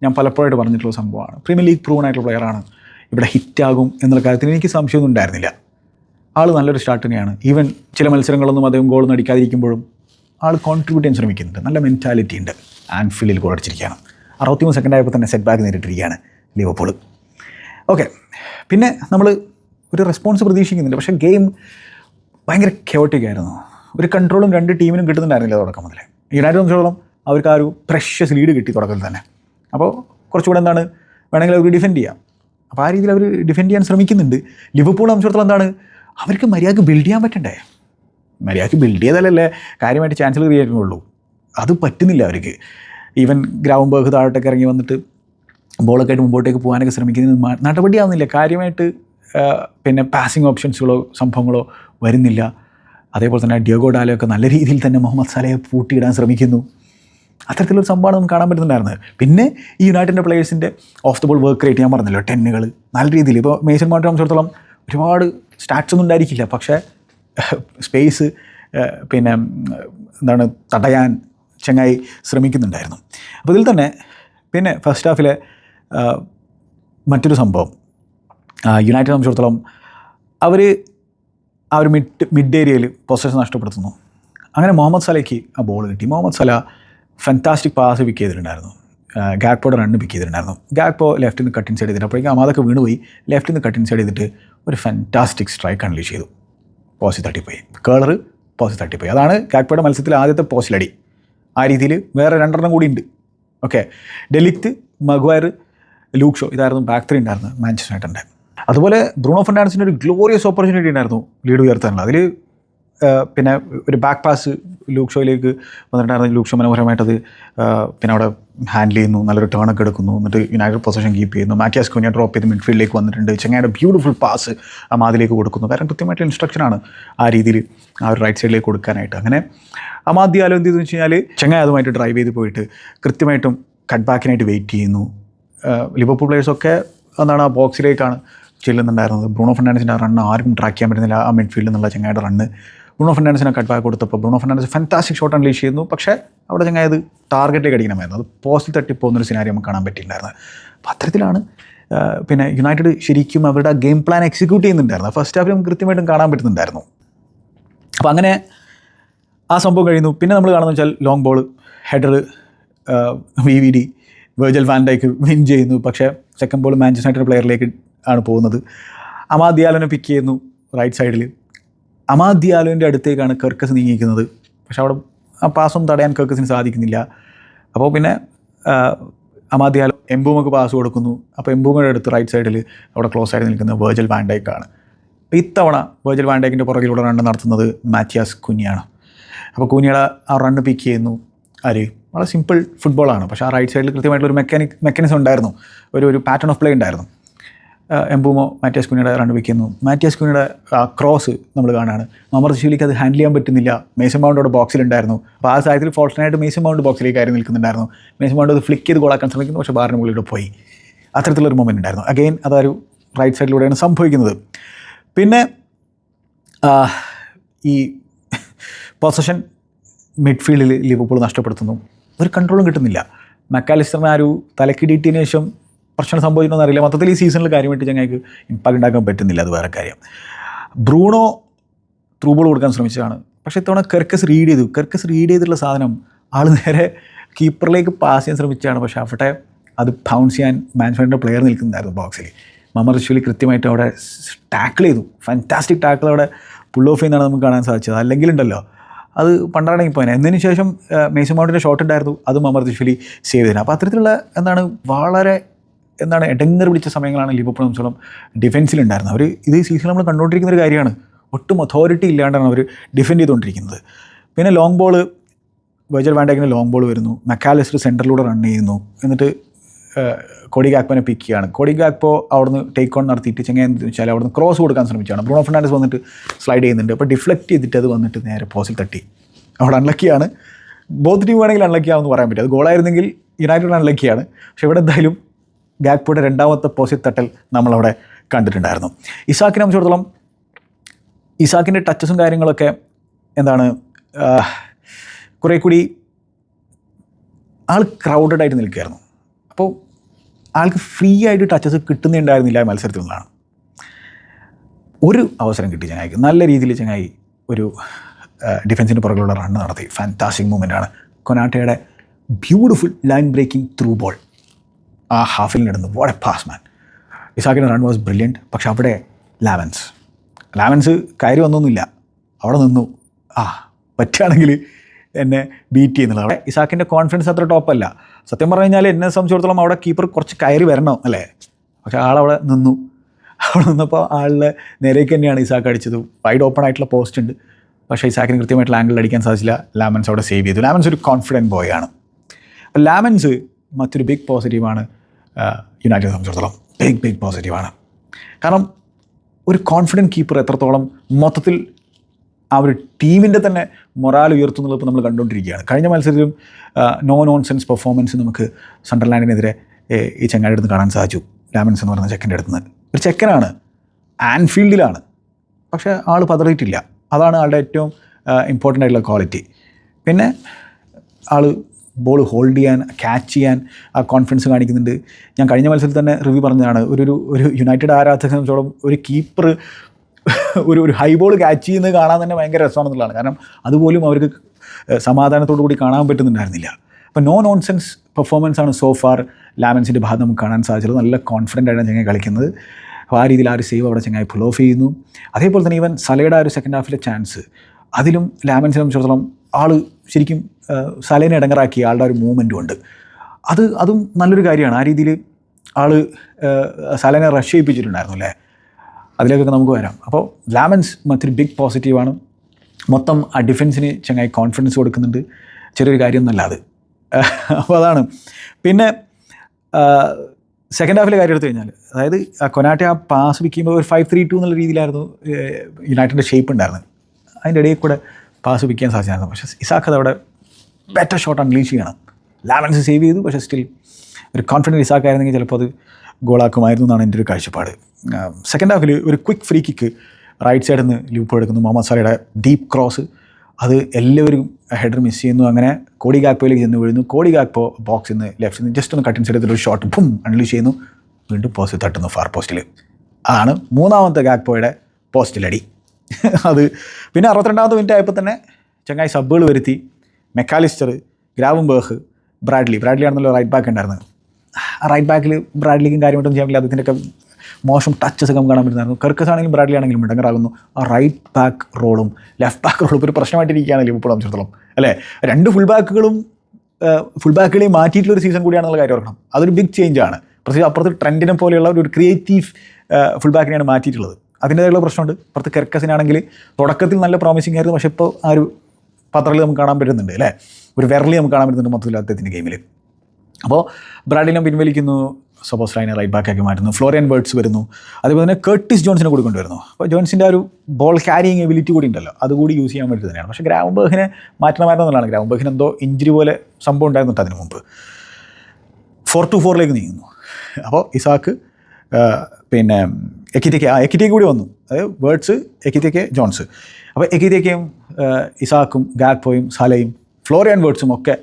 ഞാൻ പലപ്പോഴായിട്ട് പറഞ്ഞിട്ടുള്ള സംഭവമാണ്. പ്രീമിയർ ലീഗ് പ്രൂവൺ ആയിട്ടുള്ള പ്ലെയറാണ് ഇവിടെ ഹിറ്റാകും എന്നുള്ള കാര്യത്തിൽ എനിക്ക് സംശയമൊന്നും ഉണ്ടായിരുന്നില്ല. ആൾ നല്ലൊരു സ്റ്റാർട്ട് തന്നെയാണ് ഈവൻ ചില മത്സരങ്ങളൊന്നും അദ്ദേഹം ഗോളൊന്നും അടിക്കാതിരിക്കുമ്പോഴും ആൾ കോൺട്രിബ്യൂട്ട് ചെയ്യാൻ ശ്രമിക്കുന്നുണ്ട്. നല്ല മെന്റാലിറ്റി ഉണ്ട്. ആൻഫീൽഡിൽ ഗോൾ അടിച്ചിരിക്കുകയാണ്. അറുപത്തിമൂന്ന് സെക്കൻഡ് ആയപ്പോൾ തന്നെ സെറ്റ് ബാക്ക് നേരിട്ടിരിക്കുകയാണ് ലിവർപൂൾ ഓക്കെ പിന്നെ നമ്മൾ ഒരു റെസ്പോൺസ് പ്രതീക്ഷിക്കുന്നുണ്ട് പക്ഷേ ഗെയിം ഭയങ്കര chaotic ആയിരുന്നു. ഒരു കൺട്രോളും രണ്ട് ടീമിനും കിട്ടുന്നുണ്ടായിരുന്നില്ല തുടക്കം മുതലേ. യുണൈറ്റഡ് സംബന്ധിച്ചോളം അവർക്ക് ആ ഒരു പ്രഷ്യസ് ലീഡ് കിട്ടി തുടക്കത്തിൽ തന്നെ. അപ്പോൾ കുറച്ചുകൂടെ എന്താണ്? വേണമെങ്കിൽ അവർ ഡിഫെൻഡ് ചെയ്യാം. അപ്പോൾ ആ രീതിയിൽ അവർ ഡിഫെൻഡ് ചെയ്യാൻ ശ്രമിക്കുന്നുണ്ട്. ലിവർപൂൾ സംബന്ധിച്ചിടത്തോളം എന്താണ്? അവർക്ക് മര്യാദയ്ക്ക് ബിൽഡ് ചെയ്യാൻ പറ്റണ്ടേ? മര്യാദയ്ക്ക് ബിൽഡ് ചെയ്താലല്ലേ കാര്യമായിട്ട് ചാൻസൽ ക്രിയേറ്റ് ചെയ്യുള്ളൂ അത് പറ്റുന്നില്ല അവർക്ക്. ഈവൻ ഗ്രൗംബർഗ് താഴോട്ടൊക്കെ ഇറങ്ങി വന്നിട്ട് ബോളൊക്കെ ആയിട്ട് മുമ്പോട്ടേക്ക് പോകാനൊക്കെ ശ്രമിക്കുന്നത് നടപടിയാവുന്നില്ല. കാര്യമായിട്ട് പിന്നെ പാസിങ് ഓപ്ഷൻസുകളോ സംഭവങ്ങളോ വരുന്നില്ല. അതേപോലെ തന്നെ ഡിയോഗോ ഡാലോ ഒക്കെ നല്ല രീതിയിൽ തന്നെ മുഹമ്മദ് സലയെ പൂട്ടിയിടാൻ ശ്രമിക്കുന്നു. അത്തരത്തിലൊരു സംഭവമാണ് നമുക്ക് കാണാൻ പറ്റുന്നുണ്ടായിരുന്നത്. പിന്നെ ഈ യുണൈറ്റഡിന്റെ പ്ലേയേഴ്സിന്റെ off the ball work rate ഞാൻ പറഞ്ഞല്ലോ ടെന്നുകൾ നല്ല രീതിയിൽ. ഇപ്പോൾ മേസൺ മാറ്റം സംബന്ധിച്ചിടത്തോളം ഒരുപാട് സ്റ്റാറ്റ്സ് ഒന്നും ഉണ്ടായിരിക്കില്ല. പക്ഷേ സ്പേസ് പിന്നെ എന്താണ് തടയാൻ ചങ്ങായി ശ്രമിക്കുന്നുണ്ടായിരുന്നു. അപ്പോൾ ഇതിൽ തന്നെ പിന്നെ ഫസ്റ്റ് ഹാഫിലെ മറ്റൊരു സംഭവം. യുണൈറ്റഡ് സംബന്ധിച്ചിടത്തോളം അവർ ആ ഒരു മിഡ് മിഡ് ഏരിയയിൽ പൊസഷൻ നഷ്ടപ്പെടുത്തുന്നു. അങ്ങനെ മുഹമ്മദ് സലയ്ക്ക് ആ ബോൾ കിട്ടി. Mohamed Salah fantastic pass pick ചെയ്തിട്ടുണ്ടായിരുന്നു. ഗാക്പോടെ റണ്ണ് പിക്ക് ചെയ്തിട്ടുണ്ടായിരുന്നു. ഗാക്പോ ലെഫ്റ്റിൽ നിന്ന് കട്ടിൻ സൈഡ് ചെയ്തിട്ട് അപ്പോഴേക്കും അമാതൊക്കെ വീണുപോയി. ലെഫ്റ്റിൽ നിന്ന് കട്ടിൻ സൈഡ് ചെയ്തിട്ട് ഒരു ഫാന്റാസ്റ്റിക് സ്ട്രൈക്ക് അൺലീഷ് ചെയ്തു. പോസ്റ്റ് തട്ടിപ്പോയി. കേളർ പോസ്റ്റ് തട്ടിപ്പോയി. അതാണ് കാക്പയുടെ മത്സരത്തിൽ ആദ്യത്തെ പോസ്റ്റിലടി ആ രീതിയിൽ വേറെ രണ്ടെണ്ണം കൂടി ഉണ്ട്. Okay. De Ligt Maguire Luke Shaw ഇതായിരുന്നു ബാക്ക് ത്രീ ഉണ്ടായിരുന്നു മാഞ്ചസ്റ്റർ യുണൈറ്റഡിന്റെ അതുപോലെ ബ്രൂണോ ഫെർണാണ്ടസിന് ഒരു ഗ്ലോറിയസ് ഓപ്പർച്യൂണിറ്റി ഉണ്ടായിരുന്നു ലീഡ് ഉയർത്താനുള്ള. അതിൽ പിന്നെ ഒരു ബാക്ക് പാസ് ലൂക്ക് ഷോയിലേക്ക് വന്നിട്ടുണ്ടായിരുന്നു ലൂക്ക് ഷോ മനോഹരമായിട്ടത് പിന്നെ അവിടെ ഹാൻഡിൽ ചെയ്യുന്നു നല്ലൊരു ടേൺ ഒക്കെ എടുക്കുന്നു എന്നിട്ട് യുണൈറ്റഡ് പൊസിഷൻ കീപ്പ് ചെയ്യുന്നു. മാറ്റിയാസ് കുഞ്ഞ ഡ്രോപ്പ് ചെയ്ത് മിഡ്ഫീൽഡിലേക്ക് വന്നിട്ടുണ്ട്. ചെങ്ങയുടെ ബ്യൂട്ടിഫുൾ പാസ് ആ മാതിലേക്ക് കൊടുക്കുന്നു. കാരണം കൃത്യമായിട്ട് ഇൻസ്ട്രക്ഷനാണ് ആ രീതിയിൽ ആ ഒരു റൈറ്റ് സൈഡിലേക്ക് കൊടുക്കാനായിട്ട്. അങ്ങനെ ആ മാധ്യ ആലോ എന്ത് ചെയ്തെന്ന് വെച്ച് കഴിഞ്ഞാൽ ചെങ്ങായി അതുമായിട്ട് ഡ്രൈവ് ചെയ്ത് പോയിട്ട് കൃത്യമായിട്ടും കട്ട് ബാക്കിനായിട്ട് വെയിറ്റ് ചെയ്യുന്നു. ലിവർപൂൾ പ്ലേയേഴ്സൊക്കെ എന്താണ് ആ ബോക്സിലേക്കാണ് ചെല്ലുന്നുണ്ടായിരുന്നത്. ബ്രൂണോ ഫെർണാണ്ടസിന്റെ റണ്ണ് ആർക്കും ട്രാക്ക് ചെയ്യാൻ പറ്റുന്നില്ല ആ മിഡ്ഫീൽഡിൽ നിന്നുള്ള ചെങ്ങായുടെ റണ്ണ് ബ്രൂണോ കട്ട് ബാക്ക് കൊടുത്തപ്പോൾ Bruno Fernandes fantastic shot unleash ചെയ്യുന്നു. പക്ഷേ അവിടെ ചങ്ങായ അത് ടാർഗറ്റിലേക്ക് അടിക്കണമായിരുന്നു. അത് പോസ്റ്റിൽ തട്ടിപ്പോകുന്നൊരു സിനാരി നമുക്ക് കാണാൻ പറ്റിയിട്ടുണ്ടായിരുന്നു അപ്പോൾ അത്തരത്തിലാണ് പിന്നെ യുണൈറ്റഡ് ശരിക്കും അവരുടെ ഗെയിം പ്ലാൻ എക്സിക്യൂട്ട് ചെയ്യുന്നുണ്ടായിരുന്നു. ഫസ്റ്റ് ഹാഫിൽ നമുക്ക് കൃത്യമായിട്ടും കാണാൻ പറ്റുന്നുണ്ടായിരുന്നു. അപ്പോൾ അങ്ങനെ ആ സംഭവം കഴിയുന്നു. പിന്നെ നമ്മൾ കാണുന്നത് വെച്ചാൽ long ball header V V D Virgil van Dijk win ചെയ്യുന്നു. പക്ഷേ സെക്കൻഡ് ബോൾ മാഞ്ചസ്റ്റർ യുണൈറ്റഡ് പ്ലെയറിലേക്ക് ആണ് പോകുന്നത്. അമാദിയാലനെ പിക്ക് ചെയ്യുന്നു റൈറ്റ് സൈഡിൽ അമാദ്യാലോന്റെ അടുത്തേക്കാണ് കർക്കസ് നീങ്ങിയിരിക്കുന്നത്. പക്ഷെ അവിടെ ആ പാസ്സൊന്നും തടയാൻ കർക്കസിന് സാധിക്കുന്നില്ല. അപ്പോൾ പിന്നെ അമാദ്യാലോ എംബൂമൊക്കെ പാസ് കൊടുക്കുന്നു. അപ്പോൾ എംബൂമയുടെ അടുത്ത് റൈറ്റ് സൈഡിൽ അവിടെ ക്ലോസ് ആയിട്ട് നിൽക്കുന്നത് വേർജൽ വാൻഡൈക്കാണ് അപ്പോൾ ഇത്തവണ വേർജൽ വാൻഡൈക്കിന്റെ പുറകിലൂടെ റണ്ണ് നടത്തുന്നത് മാത്യാസ് കുഞ്ഞിയാണ് അപ്പോൾ കുഞ്ഞിയുടെ ആ റണ്ണ് പിക്ക് ചെയ്യുന്നു. ആര്? വളരെ സിമ്പിൾ ഫുട്ബോളാണ് പക്ഷേ ആ റൈറ്റ് സൈഡിൽ കൃത്യമായിട്ടുള്ള ഒരു മെക്കാനിക് മെക്കാനിസം ഉണ്ടായിരുന്നു. ഒരു ഒരു പാറ്റേൺ ഓഫ് പ്ലേ ഉണ്ടായിരുന്നു. എംബൂമോ മാറ്റിയാസ് കുഞ്ഞിയുടെ റണ്ണ് വയ്ക്കുന്നു മാറ്റിയാസ് കുഞ്ഞിയുടെ ആ ക്രോസ് നമ്മൾ കാണാണ്. മമർ ശിവലിക്ക് അത് ഹാൻഡിൽ ചെയ്യാൻ പറ്റുന്നില്ല. മേസം മൗണ്ടോട് ബോക്സിലുണ്ടായിരുന്നു അപ്പോൾ ആ സാഹചര്യത്തിൽ ഫോൾട്ടനായിട്ട് ബൗണ്ട് മൗണ്ട് കാര്യം നിൽക്കുന്നുണ്ടായിരുന്നു. മേസം മൗണ്ട് അത് ഫ്ലിക്ക് ചെയ്ത് ഗോളാക്കാൻ ശ്രമിക്കുന്നു. പക്ഷേ ബാറിന് മുകളിലൂടെ പോയി. അത്തരത്തിലൊരു മൊമെന്റ് ഉണ്ടായിരുന്നു. അഗെയിൻ അതൊരു റൈറ്റ് സൈഡിലൂടെയാണ് സംഭവിക്കുന്നത്. പിന്നെ ഈ പൊസഷൻ മിഡ്ഫീൽഡിൽ ലിവർപൂൾ നഷ്ടപ്പെടുത്തുന്നു. ഒരു കൺട്രോളും കിട്ടുന്നില്ല. മെക്കാലിസ്റ്ററിന് ആ ഒരു തലക്കിടിയിട്ടതിന് ശേഷം പ്രശ്നം സംഭവിക്കണമെന്ന് അറിയില്ല. മൊത്തത്തിൽ ഈ സീസണിൽ കാര്യമായിട്ട് ഞങ്ങൾക്ക് ഇമ്പാക്ട് ഉണ്ടാക്കാൻ പറ്റുന്നില്ല. അത് വേറെ കാര്യം. ബ്രൂണോ ത്രൂ ബോൾ കൊടുക്കാൻ ശ്രമിച്ചതാണ്. പക്ഷേ ഇത്തവണ കെർക്കസ് റീഡ് ചെയ്തു. കെർക്കസ് റീഡ് ചെയ്തിട്ടുള്ള സാധനം ആൾ നേരെ കീപ്പറിലേക്ക് പാസ് ചെയ്യാൻ ശ്രമിച്ചതാണ്. പക്ഷേ അവിടെ അത് ബൗൺസ് ചെയ്യാൻ മാൻസ്ഫൈഡിന്റെ പ്ലെയർ നിൽക്കുന്നുണ്ടായിരുന്നു ബോക്സിൽ മമർ ഋഷുലി കൃത്യമായിട്ട് അവിടെ ടാക്കിൾ ചെയ്തു. ഫാന്റാസ്റ്റിക് ടാക്കിൾ അവിടെ പുൾ ഓഫ് ചെയ്യുന്നതാണ് നമുക്ക് കാണാൻ സാധിച്ചത്. അല്ലെങ്കിൽ ഉണ്ടല്ലോ അത് പണ്ടാണെങ്കിൽ പോയത് എന്നതിന് ശേഷം മേസമൗണ്ടിന്റെ ഷോട്ട് ഉണ്ടായിരുന്നു. അത് മമർ ഋഷുലി സേവ് ചെയ്തിരുന്നു അപ്പോൾ അത്തരത്തിലുള്ള എന്താണ് വളരെ എന്താണ് എടങ്ങർ വിളിച്ച സമയങ്ങളാണ് ലിവർപൂൾ സംബന്ധിച്ചോളം ഡിഫൻസിലുണ്ടായിരുന്നത് അവർ ഇത് സീസണിൽ നമ്മൾ കണ്ടുകൊണ്ടിരിക്കുന്ന ഒരു കാര്യമാണ്. ഒട്ടും അതോറിറ്റി ഇല്ലാണ്ടാണ് അവർ ഡിഫെൻഡ് ചെയ്തുകൊണ്ടിരിക്കുന്നത്. പിന്നെ ലോങ് ബോൾ വെജൽ വാൻഡാക്കിന് ലോങ് ബോൾ വരുന്നു. മെക്കാലിസ്റ്റർ സെന്ററിലൂടെ റൺ ചെയ്യുന്നു. എന്നിട്ട് കോടി ഗാക്പോനെ പിക്ക് ചെയ്യാണ് കോടി ഗാക്പോ അവിടുന്ന് ടേക്ക് ഓൺ നടത്തിയിട്ട് ചെങ്ങനെ എന്ന് വെച്ചാൽ അവിടുന്ന് ക്രോസ് കൊടുക്കാൻ ശ്രമിച്ചാണ് ബ്രൂണോ ഫെർണാണ്ടസ് വന്നിട്ട് സ്ലൈഡ് ചെയ്യുന്നുണ്ട്. അപ്പോൾ ഡിഫ്ലക്റ്റ് ചെയ്തിട്ട് അത് വന്നിട്ട് നേരെ പോസിൽ തട്ടി. അവിടെ അൺലക്കിയാണ് ബോത്ത് ടീം വേണമെങ്കിൽ അൺലക്കി ആവുമെന്ന് പറയാൻ പറ്റും അത് ഗോളായിരുന്നെങ്കിൽ യുണൈറ്റഡ് അൺലക്കിയാണ് പക്ഷേ ഇവിടെ എന്തായാലും ഗാക്പോയുടെ രണ്ടാമത്തെ പോസിറ്റ് തട്ടൽ നമ്മളവിടെ കണ്ടിട്ടുണ്ടായിരുന്നു. ഇസാക്കിനെ സംബന്ധിച്ചിടത്തോളം ഇസാക്കിന്റെ ടച്ചസും കാര്യങ്ങളൊക്കെ എന്താണ് കുറേ കൂടി ആൾ ക്രൗഡഡ് ആയിട്ട് നിൽക്കുകയായിരുന്നു. അപ്പോൾ ആൾക്ക് ഫ്രീ ആയിട്ട് ടച്ചസ് കിട്ടുന്നുണ്ടായിരുന്നില്ല മത്സരത്തിൽ നിന്നാണ് ഒരു അവസരം കിട്ടി ചങ്ങായിക്ക്. നല്ല രീതിയിൽ ചങ്ങായി ഒരു ഡിഫൻസിന്റെ പുറകിലുള്ള റണ്ണ് നടത്തി. ഫാന്റാസ്റ്റിക് മൂവ്മെന്റ് ആണ്. കൊനാട്ടയുടെ beautiful line breaking through ball ആ ഹാഫിൽ നടന്നു വാട്ട് എ പാസ് മാൻ ഇസാക്കിന്റെ റൺ വാസ് ബ്രില്യന്റ് പക്ഷെ അവിടെ ലാവൻസ്. ലാവൻസ് കയറി വന്നൊന്നുമില്ല. അവിടെ നിന്നു. ആ പറ്റുകയാണെങ്കിൽ എന്നെ ബീറ്റ് ചെയ്യുന്നുള്ളത് അവിടെ ഇസാക്കിന്റെ കോൺഫിഡൻസ് അത്ര ടോപ്പല്ല സത്യം പറഞ്ഞു കഴിഞ്ഞാൽ എന്നെ സംബന്ധിച്ചിടത്തോളം അവിടെ കീപ്പർ കുറച്ച് കയറി വരണം അല്ലേ? പക്ഷേ ആളവിടെ നിന്നു. അവിടെ നിന്നപ്പോൾ ആളുടെ നേരേക്ക് തന്നെയാണ് ഇസാക്ക് അടിച്ചത്. വൈഡ് ഓപ്പൺ ആയിട്ടുള്ള പോസ്റ്റ് ഉണ്ട്. പക്ഷേ ഇസാക്കിന് കൃത്യമായിട്ടുള്ള ആംഗിളിൽ അടിക്കാൻ സാധിച്ചില്ല. ലാമൻസ് അവിടെ സേവ് ചെയ്തു. ലാമൻസ് ഒരു കോൺഫിഡന്റ് ബോയ് ആണ്. ലാമൻസ് മറ്റൊരു ബിഗ് പോസിറ്റീവാണ് യുണൈറ്റഡ് സംബന്ധിച്ചിടത്തോളം ബിഗ് ബിഗ് പോസിറ്റീവാണ് കാരണം ഒരു കോൺഫിഡന്റ് കീപ്പർ എത്രത്തോളം മൊത്തത്തിൽ ആ ഒരു ടീമിന്റെ തന്നെ മൊറാൽ ഉയർത്തുന്നത് ഇപ്പോൾ നമ്മൾ കണ്ടുകൊണ്ടിരിക്കുകയാണ്. കഴിഞ്ഞ മത്സരത്തിലും നോ നോൺസെൻസ് പെർഫോമൻസ് നമുക്ക് സണ്ടർലാൻഡിനെതിരെ ഈ ചെങ്ങാടി അടുത്ത് കാണാൻ സാധിച്ചു. ലാമൻസ് എന്ന് പറയുന്ന ചെക്കന്റെ അടുത്ത് നിന്ന്. ഒരു ചെക്കനാണ്. ആൻഫീൽഡിലാണ് പക്ഷേ ആൾ പതറിയിട്ടില്ല. അതാണ് ആളുടെ ഏറ്റവും ഇമ്പോർട്ടന്റ് ആയിട്ടുള്ള ക്വാളിറ്റി പിന്നെ ആൾ ബോൾ ഹോൾഡ് ചെയ്യാൻ ക്യാച്ച് ചെയ്യാൻ ആ കോൺഫിഡൻസ് കാണിക്കുന്നുണ്ട്. ഞാൻ കഴിഞ്ഞ മത്സരത്തിൽ തന്നെ റിവ്യൂ പറഞ്ഞതാണ്. ഒരു ഒരു ഒരു യുണൈറ്റഡ് ആരാധകനെ സംബന്ധിച്ചോളം ഒരു കീപ്പർ ഒരു ഒരു ഹൈ ബോൾ ക്യാച്ച് ചെയ്യുന്നത് കാണാൻ തന്നെ ഭയങ്കര രസമാണെന്നുള്ളതാണ്. കാരണം അതുപോലും അവർക്ക് സമാധാനത്തോടു കൂടി കാണാൻ പറ്റുന്നുണ്ടായിരുന്നില്ല. അപ്പോൾ നോ നോൺസെൻസ് പെർഫോമൻസ് ആണ് സോ ഫാർ ലാമൻസിന്റെ ഭാഗത്ത് നമുക്ക് കാണാൻ സാധിച്ചത്. നല്ല കോൺഫിഡന്റ് ആയിട്ടാണ് ചങ്ങായി കളിക്കുന്നത്. അപ്പോൾ ആ രീതിയിൽ ആ ഒരു സേവ് അവിടെ ചങ്ങായി പുൾ ഓഫ് ചെയ്യുന്നു. അതേപോലെ തന്നെ ഈവൻ സലയുടെ ആ ഒരു സെക്കൻഡ് ഹാഫിലെ ചാൻസ് അതിലും ലാമൻസിനെ സംബന്ധിച്ചിടത്തോളം ആൾ ശരിക്കും സലേനെ ഇടങ്ങറാക്കിയ ആളുടെ ഒരു മൂവ്മെന്റും ഉണ്ട്. അത് അതും നല്ലൊരു കാര്യമാണ്. ആ രീതിയിൽ ആൾ സലേനെ റഷ് ചെയ്യിപ്പിച്ചിട്ടുണ്ടായിരുന്നു അല്ലേ? അതിലേക്കൊക്കെ നമുക്ക് വരാം. അപ്പോൾ ലാമൻസ് മറ്റൊരു ബിഗ് പോസിറ്റീവാണ് മൊത്തം ആ ഡിഫൻസിന് ചങ്ങായി കോൺഫിഡൻസ് കൊടുക്കുന്നുണ്ട്. ചെറിയൊരു കാര്യമൊന്നുമല്ല അത്. അപ്പോൾ അതാണ്. പിന്നെ സെക്കൻഡ് ഹാഫിലെ കാര്യം എടുത്തു കഴിഞ്ഞാൽ അതായത് കൊനാട്ടെ ആ പാസ് വിൽക്കുമ്പോൾ ഒരു ഫൈവ് ത്രീ ടു എന്നുള്ള രീതിയിലായിരുന്നു യുണൈറ്റഡിന്റെ ഷേപ്പ് ഉണ്ടായിരുന്നത്. അതിന്റെ ഇടയിൽ കൂടെ പാസ് പിക്കാൻ സാധിച്ചായിരുന്നു പക്ഷേ ഇസാഖ് അത് അവിടെ ബെറ്റർ ഷോട്ട് അൺലീഷ് ചെയ്യണം ലാവൻസ് സേവ് ചെയ്തു. പക്ഷേ സ്റ്റിൽ ഒരു കോൺഫിഡന്റ് ഇസാഖ് ആയിരുന്നെങ്കിൽ ചിലപ്പോൾ അത് ഗോളാക്കുമായിരുന്നു എന്നാണ് എന്റെ ഒരു കാഴ്ചപ്പാട്. സെക്കൻഡ് ഹാഫിൽ ഒരു ക്വിക്ക് ഫ്രീ കിക്ക് റൈറ്റ് സൈഡിൽ നിന്ന് ലൂപ്പ് എടുക്കുന്നു. മുഹമ്മദ് സാലയുടെ ഡീപ്പ് ക്രോസ് അത് എല്ലാവരും ഹെഡർ മിസ് ചെയ്യുന്നു. അങ്ങനെ കോടി ഗാക്പോയിലേക്ക് ചെന്ന് വീഴുന്നു. കോടി ഗാക്പോ ബോക്സിൽ നിന്ന് ലെഫ്റ്റിൽ നിന്ന് ജസ്റ്റ് ഒന്ന് കട്ടിൻ സൈഡ് ഒരു ഷോട്ട് ബും അൺലീഷ് ചെയ്യുന്നു. വീണ്ടും പോസ്റ്റ് തട്ടുന്നു ഫാർ പോസ്റ്റിൽ അതാണ് മൂന്നാമത്തെ ഗാക്പോയുടെ പോസ്റ്റിലടി അത് പിന്നെ അറുപത്തിരണ്ടാമത്തെ മിനിറ്റ് ആയപ്പോൾ തന്നെ ചങ്ങായി സബ്ബുകൾ വരുത്തി. മെക്കാലിസ്റ്റർ ഗ്രാവും ബേഹ് ബ്രാഡ്ലി. ബ്രാഡ്ലി ആണെന്നല്ലോ റൈറ്റ് ബാക്ക് ഉണ്ടായിരുന്നത്. ആ റൈറ്റ് ബാക്കിൽ ബ്രാഡ്ലിക്കും കാര്യമായിട്ടും ചെയ്യാൻ പറ്റില്ല. ഒക്കെ മോശം ടച്ചസ് ഒക്കെ കാണാൻ പറ്റുന്നതായിരുന്നു. കർക്കസ് ആണെങ്കിലും ബ്രാഡ്ലി ആണെങ്കിലും ഇടങ്ങറാകുന്നു. ആ റൈറ്റ് ബാക്ക് റോളും ലെഫ്റ്റ് ബാക്ക് റോളും ഒരു പ്രശ്നമായിട്ടിരിക്കുകയാണ് ലിവർപൂൾ സംബന്ധിച്ചിടത്തോളം. അല്ലേ? രണ്ട് ഫുൾ ബാക്കുകളും ഫുൾ ബാക്കുകളെയും മാറ്റിയിട്ടുള്ള ഒരു സീസൺ കൂടിയാണെന്നുള്ള കാര്യം ഓർക്കണം. അതൊരു ബിഗ് ചേഞ്ച് ആണ്. പ്രത്യേകിച്ച് അപ്പുറത്ത് ട്രെൻഡിനെ പോലെയുള്ള ഒരു ക്രിയേറ്റീവ് ഫുൾ ബാക്കിനെയാണ് മാറ്റിയിട്ടുള്ളത്. അതിന്റേതായുള്ള പ്രശ്നമുണ്ട്. പുറത്ത് കെർക്കസിനാണെങ്കിൽ തുടക്കത്തിൽ നല്ല പ്രോമിസിംഗ് ആയിരുന്നു. പക്ഷേ ഇപ്പോൾ ആ ഒരു പത്രത്തിൽ നമുക്ക് കാണാൻ പറ്റുന്നുണ്ട് അല്ലേ? ഒരു വിരലി നമുക്ക് കാണാൻ പറ്റുന്നുണ്ട് മൊത്തത്തിൽ അദ്ദേഹത്തിന്റെ ഗെയിമിൽ അപ്പോൾ ബ്രാഡിനെ പിൻവലിക്കുന്നു. സപ്പോസ് ലൈനെ റൈറ്റ് ബാക്ക് ആക്കി മാറ്റുന്നു. ഫ്ലോറിയൻ ബേർഡ്സ് വരുന്നു. അതുപോലെ തന്നെ കേർട്ടിസ് ജോൺസിനെ കൂടി കൊണ്ടുവരുന്നു. അപ്പോൾ ജോൺസിന്റെ ഒരു ബോൾ ക്യാരിയിങ് എബിലിറ്റി കൂടി ഉണ്ടല്ലോ. അതുകൂടി യൂസ് ചെയ്യാൻ വേണ്ടി തന്നെയാണ്. പക്ഷേ ഗ്രാവുംബേഹിനെ മാറ്റണമായിരുന്നു എന്നുള്ളതാണ്. ഗ്രാവുംബേഹിന് എന്തോ ഇഞ്ചുറി പോലെ സംഭവം ഉണ്ടായിരുന്നു അതിന് മുമ്പ്. ഫോർ ടു ഫോറിലേക്ക് നീങ്ങുന്നു. അപ്പോൾ ഇസാക്ക് പിന്നെ എക്കിറ്റയ്ക്ക് ആ എക്കിത്തേക്ക് കൂടി വന്നു. അതായത് വേർഡ്സ് എക്കിത്തേക്ക് ജോൺസ്. അപ്പോൾ എക്കിത്തേക്കയും ഇസാക്കും ഗാക്പോയും സലയും ഫ്ലോറിയൻ വേർഡ്സും ഒക്കെ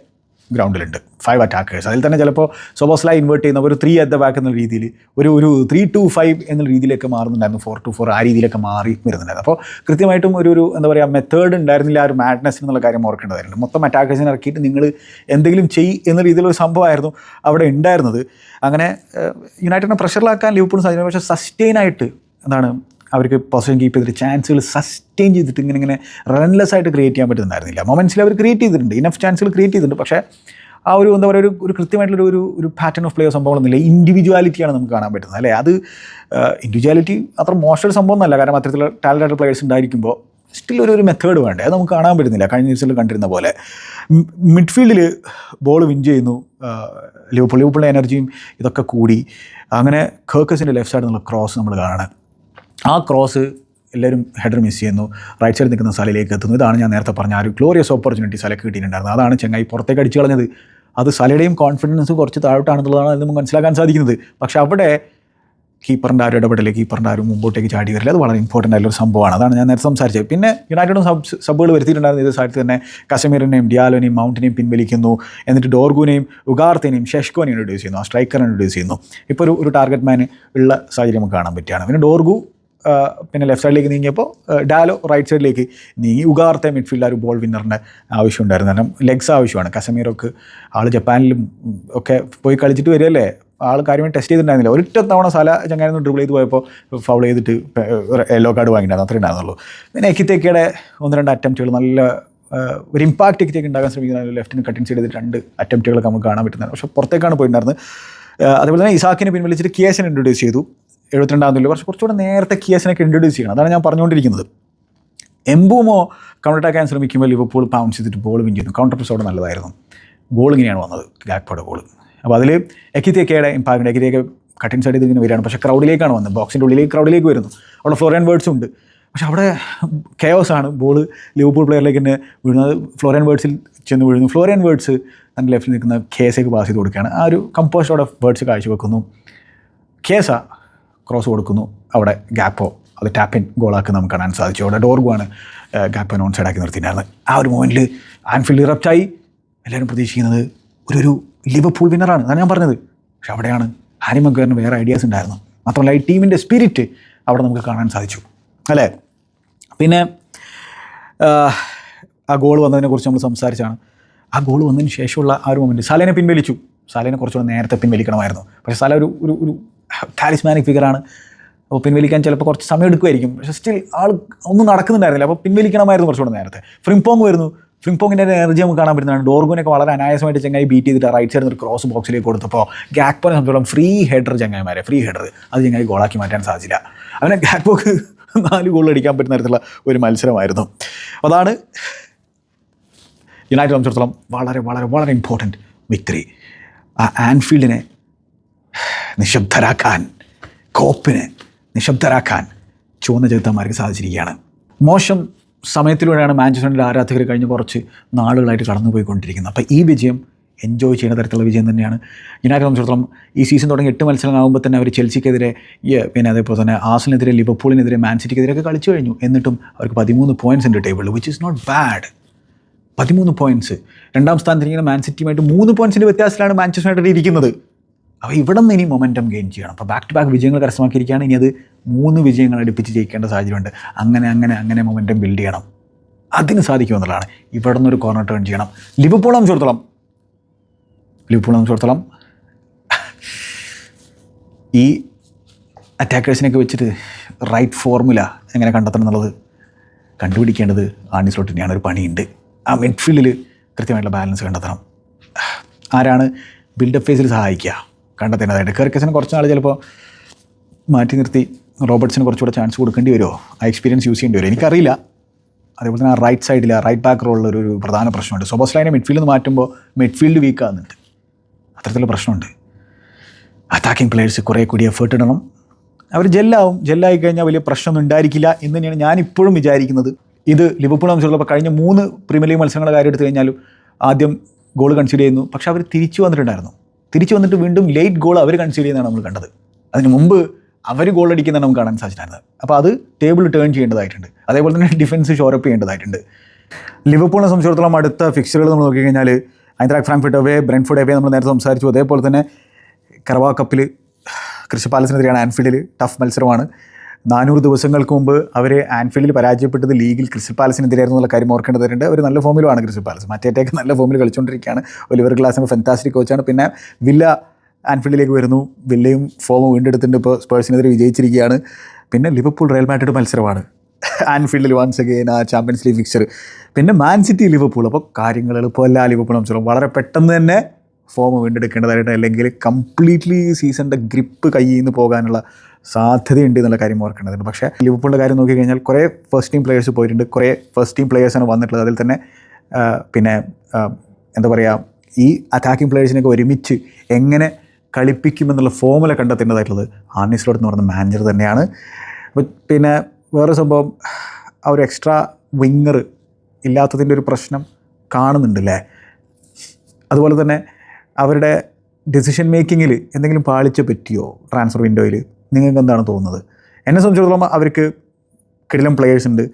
ഗ്രൗണ്ടിലുണ്ട് ഫൈവ് അറ്റാക്കേഴ്സ് അതിൽ തന്നെ ചിലപ്പോൾ സൊബോസ്ലായി ഇൻവേർട്ട് ചെയ്യുന്ന ഒരു ത്രീ അറ്റ് ദ ബാക്ക് എന്നുള്ള രീതിയിൽ ഒരു ഒരു ത്രീ ടു ഫൈവ് എന്ന രീതിയിലൊക്കെ മാറുന്നുണ്ടായിരുന്നു. ഫോർ ടു ഫോർ ആ രീതിയിലൊക്കെ മാറി വരുന്നുണ്ടായിരുന്നു. അപ്പോൾ കൃത്യമായിട്ടും ഒരു ഒരു എന്താ പറയുക മെത്തേഡ് ഉണ്ടായിരുന്നില്ല ആ ഒരു മാഡ്നസ് എന്നുള്ള കാര്യം ഓർക്കേണ്ടതായിരുന്നു. മൊത്തം അറ്റാക്കേഴ്സിനെ ഇറക്കിയിട്ട് നിങ്ങൾ എന്തെങ്കിലും ചെയ് എന്ന രീതിയിലൊരു സംഭവമായിരുന്നു അവിടെ ഉണ്ടായിരുന്നത്. അങ്ങനെ യുണൈറ്റഡിനെ പ്രഷറിലാക്കാൻ ലിവർപൂൾ സാധിക്കും പക്ഷേ സസ്റ്റെയിൻ ആയിട്ട് എന്താണ് അവർക്ക് പൊസിഷൻ കീപ്പ് ചെയ്തിട്ട് ചാൻസുകൾ സസ്റ്റെയിൻ ചെയ്തിട്ട് ഇങ്ങനെ ഇങ്ങനെ റൺലെസ് ആയിട്ട് ക്രിയേറ്റ് ചെയ്യാൻ പറ്റുന്നുണ്ടായിരുന്നില്ല. മൊമെൻസിൽ അവർ ക്രിയേറ്റ് ചെയ്തിട്ടുണ്ട്. ഇനഫ് ചാൻസുകൾ ക്രിയേറ്റ് ചെയ്തിട്ടുണ്ട്. പക്ഷേ ആ ഒരു എന്താ പറയുക ഒരു ഒരു കൃത്യമായിട്ടുള്ള ഒരു ഒരു പാറ്റേൺ ഓഫ് പ്ലെയർ സംഭവങ്ങളൊന്നുമില്ല ഇൻഡിവിജ്വാലിറ്റിയാണ് നമുക്ക് കാണാൻ പറ്റുന്നത്. അല്ലേ? അത് ഇൻഡിവിജ്വാലിറ്റി അത്ര മോശം സംഭവം എന്നല്ല കാരണം അത്തരത്തിലുള്ള ടാലന്റഡ് പ്ലെയേഴ്സ് ഉണ്ടായിരിക്കുമ്പോൾ സ്റ്റിൽ ഒരു ഒരു മെത്തേഡ് വേണ്ടേ? അത് നമുക്ക് കാണാൻ പറ്റുന്നില്ല. കഴിഞ്ഞ ദിവസത്തിൽ കണ്ടിരുന്ന പോലെ. മിഡ്ഫീൽഡിൽ ബോൾ വിൻ ചെയ്യുന്നു. ലിവർപൂൾ ലിവർപൂളിന്റെ എനർജിയും ഇതൊക്കെ കൂടി. അങ്ങനെ കേർക്കസിന്റെ ലെഫ്റ്റ് സൈഡിൽ നിന്നുള്ള ക്രോസ് നമ്മൾ കാണണം ആ ക്രോസ് എല്ലാവരും ഹെഡർ മിസ് ചെയ്യുന്നു. റൈറ്റ് സൈഡിൽ നിൽക്കുന്ന സലയിലേക്ക് എത്തുന്നു. ഇതാണ് ഞാൻ നേരത്തെ പറഞ്ഞ ആ ഒരു ഗ്ലോറിയസ് ഓപ്പർച്യൂണിറ്റി സലക്ക് കിട്ടിയിട്ടുണ്ടായിരുന്നത്. അതാണ് ചെങ്ങായി പുറത്തേക്ക് അടിച്ചു കളഞ്ഞത്. അത് സലയുടെയും കോൺഫിഡൻസ് കുറച്ച് താഴോട്ടാണെന്നുള്ളതാണ് നമുക്ക് മനസ്സിലാക്കാൻ സാധിക്കുന്നത്. പക്ഷേ അവിടെ കീപ്പറിന്റെ ആരും ഇടപെടലേ കീപ്പറിന്റെ ആരും മുമ്പോട്ടേക്ക് ചാടി വരില്ല അത് വളരെ ഇമ്പോർട്ടന്റ് ആയിട്ടുള്ള സംഭവമാണ്. അതാണ് ഞാൻ നേരത്തെ സംസാരിച്ചത്. പിന്നെ യുണൈറ്റഡും സബ് സബുകൾ വരുത്തിയിട്ടുണ്ടായിരുന്നു. ഇത് സാധ്യത തന്നെ കശ്മീരിനെയും ഡിയാലോനെയും മൗണ്ടിനെയും പിൻവലിക്കുന്നു. എന്നിട്ട് ഡോർഗുനെയും ഉഗാർത്തിനെയും ഷെഷ്കോനെയും ഇൻട്രൊഡ്യൂസ് ചെയ്യുന്നു. ആ സ്ട്രൈക്കറിനെ ഇൻട്രൊഡ്യൂസ് ചെയ്യുന്നു. ഇപ്പോൾ ഒരു ഒരു ടാർഗറ്റ് മാൻ ഉള്ള സാഹചര്യം നമുക്ക് കാണാൻ പറ്റുകയാണ്. പിന്നെ ഡോർഗു പിന്നെ ലെഫ്റ്റ് സൈഡിലേക്ക് നീങ്ങിയപ്പോൾ ഡാലോ റൈറ്റ് സൈഡിലേക്ക് നീങ്ങി. ഉഗാർത്തെ മിഡ്ഫീൽഡ് ഒരു ബോൾ വിന്നറിന്റെ ആവശ്യമുണ്ടായിരുന്നു. കാരണം ലെഗ്സ് ആവശ്യമാണ്. കസമീറൊക്കെ ആൾ ജപ്പാനിലും ഒക്കെ പോയി കളിച്ചിട്ട് വരികയല്ലേ? ആൾ കാര്യമായി ടെസ്റ്റ് ചെയ്തിട്ടുണ്ടായിരുന്നില്ല. ഒരിറ്റ തവണ സല ചങ്ങായിരുന്നു ഡ്രിബിൾ ചെയ്ത് പോയപ്പോൾ ഫൗൾ ചെയ്തിട്ട് യെല്ലോ കാർഡ് വാങ്ങിയിട്ടുണ്ടായിരുന്നു അത്രേ ഉണ്ടായിരുന്നുള്ളൂ. പിന്നെ എക്കിത്തേക്കയുടെ ഒന്ന് രണ്ട് അറ്റംപ്റ്റുകൾ നല്ല ഒരു ഇമ്പാക്റ്റ് എക്കിത്തേക്ക് ഉണ്ടാക്കാൻ ശ്രമിക്കുന്ന ലെഫ്റ്റിന് സൈഡ് ചെയ്തിട്ട് രണ്ട് അറ്റംപ്റ്റുകളൊക്കെ നമുക്ക് കാണാൻ പറ്റുന്നത് പക്ഷേ പുറത്തേക്കാണ് പോയിട്ടുണ്ടായിരുന്നത്. അതുപോലെ തന്നെ ഇസാക്കിനെ പിൻവലിച്ചിട്ട് കിയേസിനെ ഇൻട്രൊഡ്യൂസ് ചെയ്തു. എഴുപത്തിരണ്ടാം തീയതി കുറച്ച് കുറച്ചുകൂടെ നേരത്തെ കിയസിനൊക്കെ ഇൻട്രൊഡ്യൂസ് ചെയ്യണം. അതാണ് ഞാൻ പറഞ്ഞുകൊണ്ടിരിക്കുന്നത്. എംബൂമോ കൗണ്ടർ അറ്റാക്കാൻ ശ്രമിക്കുമ്പോൾ ലിവർപൂൾ പൗൺസ് ചെയ്തിട്ട് ബോൾ വിൻ ചെയ്യുന്നു. കൗണ്ടർ പ്രസോട് നല്ലതായിരുന്നു. ഗോൾ ഇങ്ങനെയാണ് വന്നത്. ഗാക്പോയുടെ ഗോൾ അപ്പോൾ അതിൽ എക്കിത്തേക്കയുടെ ഇമ്പാക്റ്റ് എക്കിത്തേക്ക് കട്ടിൻ സൈഡിൽ ഇങ്ങനെ വരികയാണ്. പക്ഷേ ക്രൗഡിലേക്കാണ് വന്നത്. ബോക്സിന്റെ ഉള്ളിലേക്ക് ക്രൗഡിലേക്ക് വരുന്നു. അവിടെ ഫ്ലോറിയൻ വേർഡ്സ് ഉണ്ട്. പക്ഷേ അവിടെ കെയോസ് ആണ്. ബോൾ ലിവർപൂൾ പ്ലെയറിലേക്ക് തന്നെ വീഴുന്നത്. ഫ്ലോറിയൻ വേർഡ്സിൽ ചെന്ന് വീഴുന്നു. ഫ്ലോറിയൻ വേർഡ്സ് തന്റെ ലെഫ്റ്റിൽ നിൽക്കുന്ന കേസേക്ക് പാസ് ചെയ്ത് കൊടുക്കുകയാണ്. ആ ഒരു കമ്പോസ്റ്റോടെ വേർഡ്സ് കാഴ്ചവെക്കുന്നു. കേസ ക്രോസ് കൊടുക്കുന്നു. അവിടെ ഗ്യാപ്പോ അത് ടാപ്പിൻ ഗോളാക്കി നമുക്ക് കാണാൻ സാധിച്ചു. അവിടെ ഡോർഗുവാണ് ഗ്യാപ്പ് നോൺ സൈഡാക്കി നിർത്തിയിട്ടുണ്ടായിരുന്നത്. ആ ഒരു മൊമെന്റിൽ ആൻഫീൽഡ് ഇറപ്റ്റായി എല്ലാവരും പ്രതീക്ഷിക്കുന്നത് ഒരു ഒരു ലിവർപൂൾ വിന്നറാണ് അതാണ് ഞാൻ പറഞ്ഞത്. പക്ഷെ അവിടെയാണ് ഹാരി മഗ്വയറിന് വേറെ ഐഡിയാസ് ഉണ്ടായിരുന്നു മാത്രമല്ല ഈ ടീമിന്റെ സ്പിരിറ്റ് അവിടെ നമുക്ക് കാണാൻ സാധിച്ചു. അല്ലേ? പിന്നെ ആ, ഗോൾ വന്നതിനെക്കുറിച്ച് നമ്മൾ സംസാരിച്ചാണ്. ആ ഗോൾ വന്നതിന് ശേഷമുള്ള ആ ഒരു മൊമെന്റ് സാലേനെ പിൻവലിച്ചു. സാലേനെ കുറച്ചുകൂടെ നേരത്തെ പിൻവലിക്കണമായിരുന്നു. പക്ഷേ സാല ഒരു ഒരു ടാലിസ്മാനിക് ഫിഗറാണ് അപ്പോൾ പിൻവലിക്കാൻ ചിലപ്പോൾ കുറച്ച് സമയം എടുക്കുമായിരിക്കും. പക്ഷെ സ്റ്റിൽ ആൾ ഒന്നും നടക്കുന്നുണ്ടായിരുന്നില്ല. അപ്പോൾ പിൻവലിക്കണമായിരുന്നു കുറച്ചുകൂടെ നേരത്തെ. ഫ്രിംപോങ് വരുന്നു. ഫ്രിംപോങ്ങിന്റെ എനർജി നമുക്ക് കാണാൻ പറ്റുന്നതാണ്. ഡോർഗുനൊക്കെ വളരെ അനായാസമായിട്ട് ചങ്ങായി ബീറ്റ് ചെയ്തിട്ട് റൈറ്റ് സൈഡിൽ ഒരു ക്രോസ് ബോക്സിലേക്ക് കൊടുത്തപ്പോൾ ഗാക്പോനെ സംബന്ധിച്ചോളം ഫ്രീ ഹെഡർ ചങ്ങായിമാരെ ഫ്രീ ഹെഡർ അത് ചങ്ങായി ഗോളാക്കി മാറ്റാൻ സാധിച്ചില്ല. അവനെ ഗാക്പോക്ക് നാല് ഗോൾ അടിക്കാൻ പറ്റുന്ന തരത്തിലുള്ള ഒരു മത്സരമായിരുന്നു. അതാണ് യുണൈറ്റഡ് സംബന്ധിച്ചിടത്തോളം വളരെ വളരെ വളരെ ഇമ്പോർട്ടന്റ് വിക്ടറി ആ ആൻഫീൽഡിനെ നിശബ്ദരാക്കാൻ കോപ്പിനെ നിശബ്ദരാക്കാൻ ചുവന്ന ചെറുത്തന്മാർക്ക് സാധിച്ചിരിക്കുകയാണ്. മോശം സമയത്തിലൂടെയാണ് മാഞ്ചസ്റ്ററിന്റെ ആരാധകർ കഴിഞ്ഞ് കുറച്ച് നാളുകളായിട്ട് കടന്നുപോയിക്കൊണ്ടിരിക്കുന്നത്. അപ്പോൾ ഈ വിജയം എൻജോയ് ചെയ്യുന്ന തരത്തിലുള്ള വിജയം തന്നെയാണ് യുണൈറ്റഡ് സംബന്ധിച്ചിടത്തോളം ഈ സീസൺ തുടങ്ങി എട്ട് മത്സരങ്ങളാകുമ്പോൾ തന്നെ അവർ ചെൽസിക്കെതിരെ പിന്നെ അതേപോലെ തന്നെ ആസിനെതിരെ ലിവർപൂളിനെതിരെ മാൻസിറ്റിക്കെതിരെയൊക്കെ കളിച്ചു കഴിഞ്ഞു. എന്നിട്ടും അവർക്ക് പതിമൂന്ന് പോയിന്റ്സ് ഉണ്ട് ടേബിളിൽ വിച്ച് ഇസ് നോട്ട് ബാഡ് പതിമൂന്ന് പോയിന്റ്സ് രണ്ടാം സ്ഥാനത്തിരിക്കുന്ന മാൻസിറ്റിയുമായിട്ട് മൂന്ന് പോയിൻസിന്റെ വ്യത്യാസത്തിലാണ് മാഞ്ചസ്റ്റർ ഇരിക്കുന്നത്. അപ്പോൾ ഇവിടെ നിന്ന് ഇനി മൊമെന്റം ഗെയിൻ ചെയ്യണം. അപ്പോൾ ബാക്ക് ടു ബാക്ക് വിജയങ്ങൾ കരസ്ഥമാക്കിയിരിക്കുകയാണ്. ഇനി അത് മൂന്ന് വിജയങ്ങൾ അടുപ്പിച്ച് ജയിക്കേണ്ട സാഹചര്യമുണ്ട്. അങ്ങനെ അങ്ങനെ അങ്ങനെ മൊമെന്റം ബിൽഡ് ചെയ്യണം. അതിന് സാധിക്കുമെന്നുള്ളതാണ് ഇവിടെ നിന്നൊരു കോർണർ ടേൺ ചെയ്യണം. ലിവർപൂൾ സംബന്ധിച്ചിടത്തോളം ലിവർപൂൾ സംബന്ധിച്ചിടത്തോളം ഈ അറ്റാക്കേഴ്സിനൊക്കെ വെച്ചിട്ട് റൈറ്റ് ഫോർമുല എങ്ങനെ കണ്ടെത്തണം എന്നുള്ളത് കണ്ടുപിടിക്കേണ്ടത് ആണി സ്ലോട്ടിനെയാണ് ഒരു പണിയുണ്ട്. ആ മിഡ്ഫീൽഡിൽ കൃത്യമായിട്ടുള്ള ബാലൻസ് കണ്ടെത്തണം. ആരാണ് ബിൽഡപ്പ് ഫേസിൽ സഹായിക്കുക? കണ്ടെത്തേണ്ടതായിട്ട് കെർക്കസിന് കുറച്ച് നാൾ ചിലപ്പോൾ മാറ്റി നിർത്തി റോബർട്ട്സിന് കുറച്ചുകൂടെ ചാൻസ് കൊടുക്കേണ്ടി വരുമോ? ആ എക്സ്പീരിയൻസ് യൂസ് ചെയ്യേണ്ടി വരും എനിക്കറിയില്ല. അതേപോലെ തന്നെ ആ റൈറ്റ് സൈഡിൽ ആ റൈറ്റ് ബാക്ക് റോളിൽ ഒരു പ്രധാന പ്രശ്നമുണ്ട്. സോബോസ്ലൈനെ മിഡ്ഫീൽഡിൽ നിന്ന് മാറ്റുമ്പോൾ മിഡ്ഫീൽഡ് വീക്ക് ആകുന്നുണ്ട് അത്തരത്തിലുള്ള പ്രശ്നമുണ്ട്. അറ്റാക്കിംഗ് പ്ലേയേഴ്സ് കുറേ കൂടി എഫേർട്ട് ഇടണം. അവർ ജെല്ലാവും ജെല്ലായി കഴിഞ്ഞാൽ വലിയ പ്രശ്നമൊന്നും ഉണ്ടായിരിക്കില്ല എന്ന് തന്നെയാണ് ഞാനിപ്പോഴും വിചാരിക്കുന്നത്. ഇത് ലിവർപൂൾ സംബന്ധിച്ചിടത്തോളം കഴിഞ്ഞ മൂന്ന് പ്രീമിയർ ലീഗ് മത്സരങ്ങളുടെ കാര്യം എടുത്തു കഴിഞ്ഞാലും ആദ്യം ഗോൾ കൺസിഡർ ചെയ്യുന്നു. പക്ഷേ അവർ തിരിച്ചു വന്നിട്ടുണ്ടായിരുന്നു. തിരിച്ചു വന്നിട്ട് വീണ്ടും ലേറ്റ് ഗോൾ അവർ കൺസീഡ് ചെയ്യുന്നതാണ് നമ്മൾ കണ്ടത്. അതിന് മുമ്പ് അവർ ഗോൾ അടിക്കുന്നതാണ് നമുക്ക് കാണാൻ സാധിച്ചിട്ടുണ്ടായിരുന്നത് അപ്പോൾ അത് ടേബിൾ ടേൺ ചെയ്യേണ്ടതായിട്ടുണ്ട്. അതേപോലെ തന്നെ ഡിഫൻസ് ഷോറപ്പ് ചെയ്യേണ്ടതായിട്ടുണ്ട്. ലിവർപൂളിനെ സംബന്ധിച്ചിടത്തോളം അടുത്ത ഫിക്സറുകൾ നമ്മൾ നോക്കിക്കഴിഞ്ഞാൽ Eintracht Frankfurt away Brentford away നമ്മൾ നേരത്തെ സംസാരിച്ചു. അതേപോലെ തന്നെ കറവാ കപ്പിൽ ക്രിസ്റ്റൽ പാലസിനെതിരെയാണ് ആൻഫീൽഡിൽ ടഫ് മത്സരമാണ്. നാനൂറ് ദിവസങ്ങൾക്ക് മുമ്പ് അവർ ആൻഫീൽഡിൽ പരാജയപ്പെട്ടത് ലീഗിൽ ക്രിസ്റ്റൽ പാലസിനെതിരായിരുന്നു എന്നുള്ള കാര്യം ഓർക്കേണ്ടതുണ്ട് അവർ നല്ല ഫോമിലുമാണ് ക്രിസ്റ്റൽ പാലസ്. മറ്റേറ്റേക്ക് നല്ല ഫോമിൽ കളിച്ചുകൊണ്ടിരിക്കുകയാണ്. ഒലിവർ ഗ്ലാസിന് ഫെന്റാസ്റ്റിക് കോച്ചാണ് പിന്നെ വില്ല ആൻഫീൽഡിലേക്ക് വരുന്നു. വില്ലയും ഫോം വീണ്ടെടുത്തിട്ടുണ്ട്. ഇപ്പോൾ സ്പേഴ്സിനെതിരെ വിജയിച്ചിരിക്കുകയാണ്. പിന്നെ ലിവർപൂൾ റയൽ മാഡ്രിഡ് മത്സരമാണ്. ആൻഫീൽഡിൽ വൺസ് അഗെയിൻ ആ ചാമ്പ്യൻസ് ലീഗ് ഫിക്സർ പിന്നെ മാൻ സിറ്റി ലിവർപൂൾ. അപ്പോൾ കാര്യങ്ങൾ എളുപ്പമല്ല ലിവർപൂൾ മത്സരം വളരെ പെട്ടെന്ന് തന്നെ ഫോം വീണ്ടെടുക്കേണ്ടതായിട്ട് അല്ലെങ്കിൽ കംപ്ലീറ്റ്ലി സീസണിന്റെ ഗ്രിപ്പ് കയ്യിൽ നിന്ന് പോകാനുള്ള സാധ്യതയുണ്ട് എന്നുള്ള കാര്യം ഓർക്കേണ്ടതുണ്ട്. പക്ഷേ ലിവർപൂളിന്റെ കാര്യം നോക്കിക്കഴിഞ്ഞാൽ കുറേ ഫസ്റ്റ് ടീം പ്ലെയേഴ്സ് പോയിട്ടുണ്ട്. കുറേ ഫസ്റ്റ് ടീം പ്ലേയേഴ്സാണ് വന്നിട്ടുള്ളത്. അതിൽ തന്നെ പിന്നെ എന്താ പറയുക ഈ അറ്റാക്കിംഗ് പ്ലെയേഴ്സിനൊക്കെ ഒരുമിച്ച് എങ്ങനെ കളിപ്പിക്കുമെന്നുള്ള ഫോമുല കണ്ടെത്തേണ്ടതായിട്ടുള്ളത് ആർണിസ്ലോട്ട് എന്ന് പറയുന്ന മാനേജർ തന്നെയാണ്. പിന്നെ വേറെ സംഭവം ആ ഒരു എക്സ്ട്രാ വിങ്ങർ ഇല്ലാത്തതിന്റെ ഒരു പ്രശ്നം കാണുന്നുണ്ടല്ലേ അതുപോലെ തന്നെ അവരുടെ ഡെസിഷൻ മേക്കിങ്ങിൽ എന്തെങ്കിലും പാളിച്ച പറ്റിയോ? ട്രാൻസ്ഫർ വിൻഡോയിൽ നിങ്ങൾക്ക് എന്താണ് തോന്നുന്നത്? എന്നെ സംബന്ധിച്ചിടത്തോളം അവർക്ക് കിടിലം പ്ലെയേഴ്സ് ഉണ്ട്.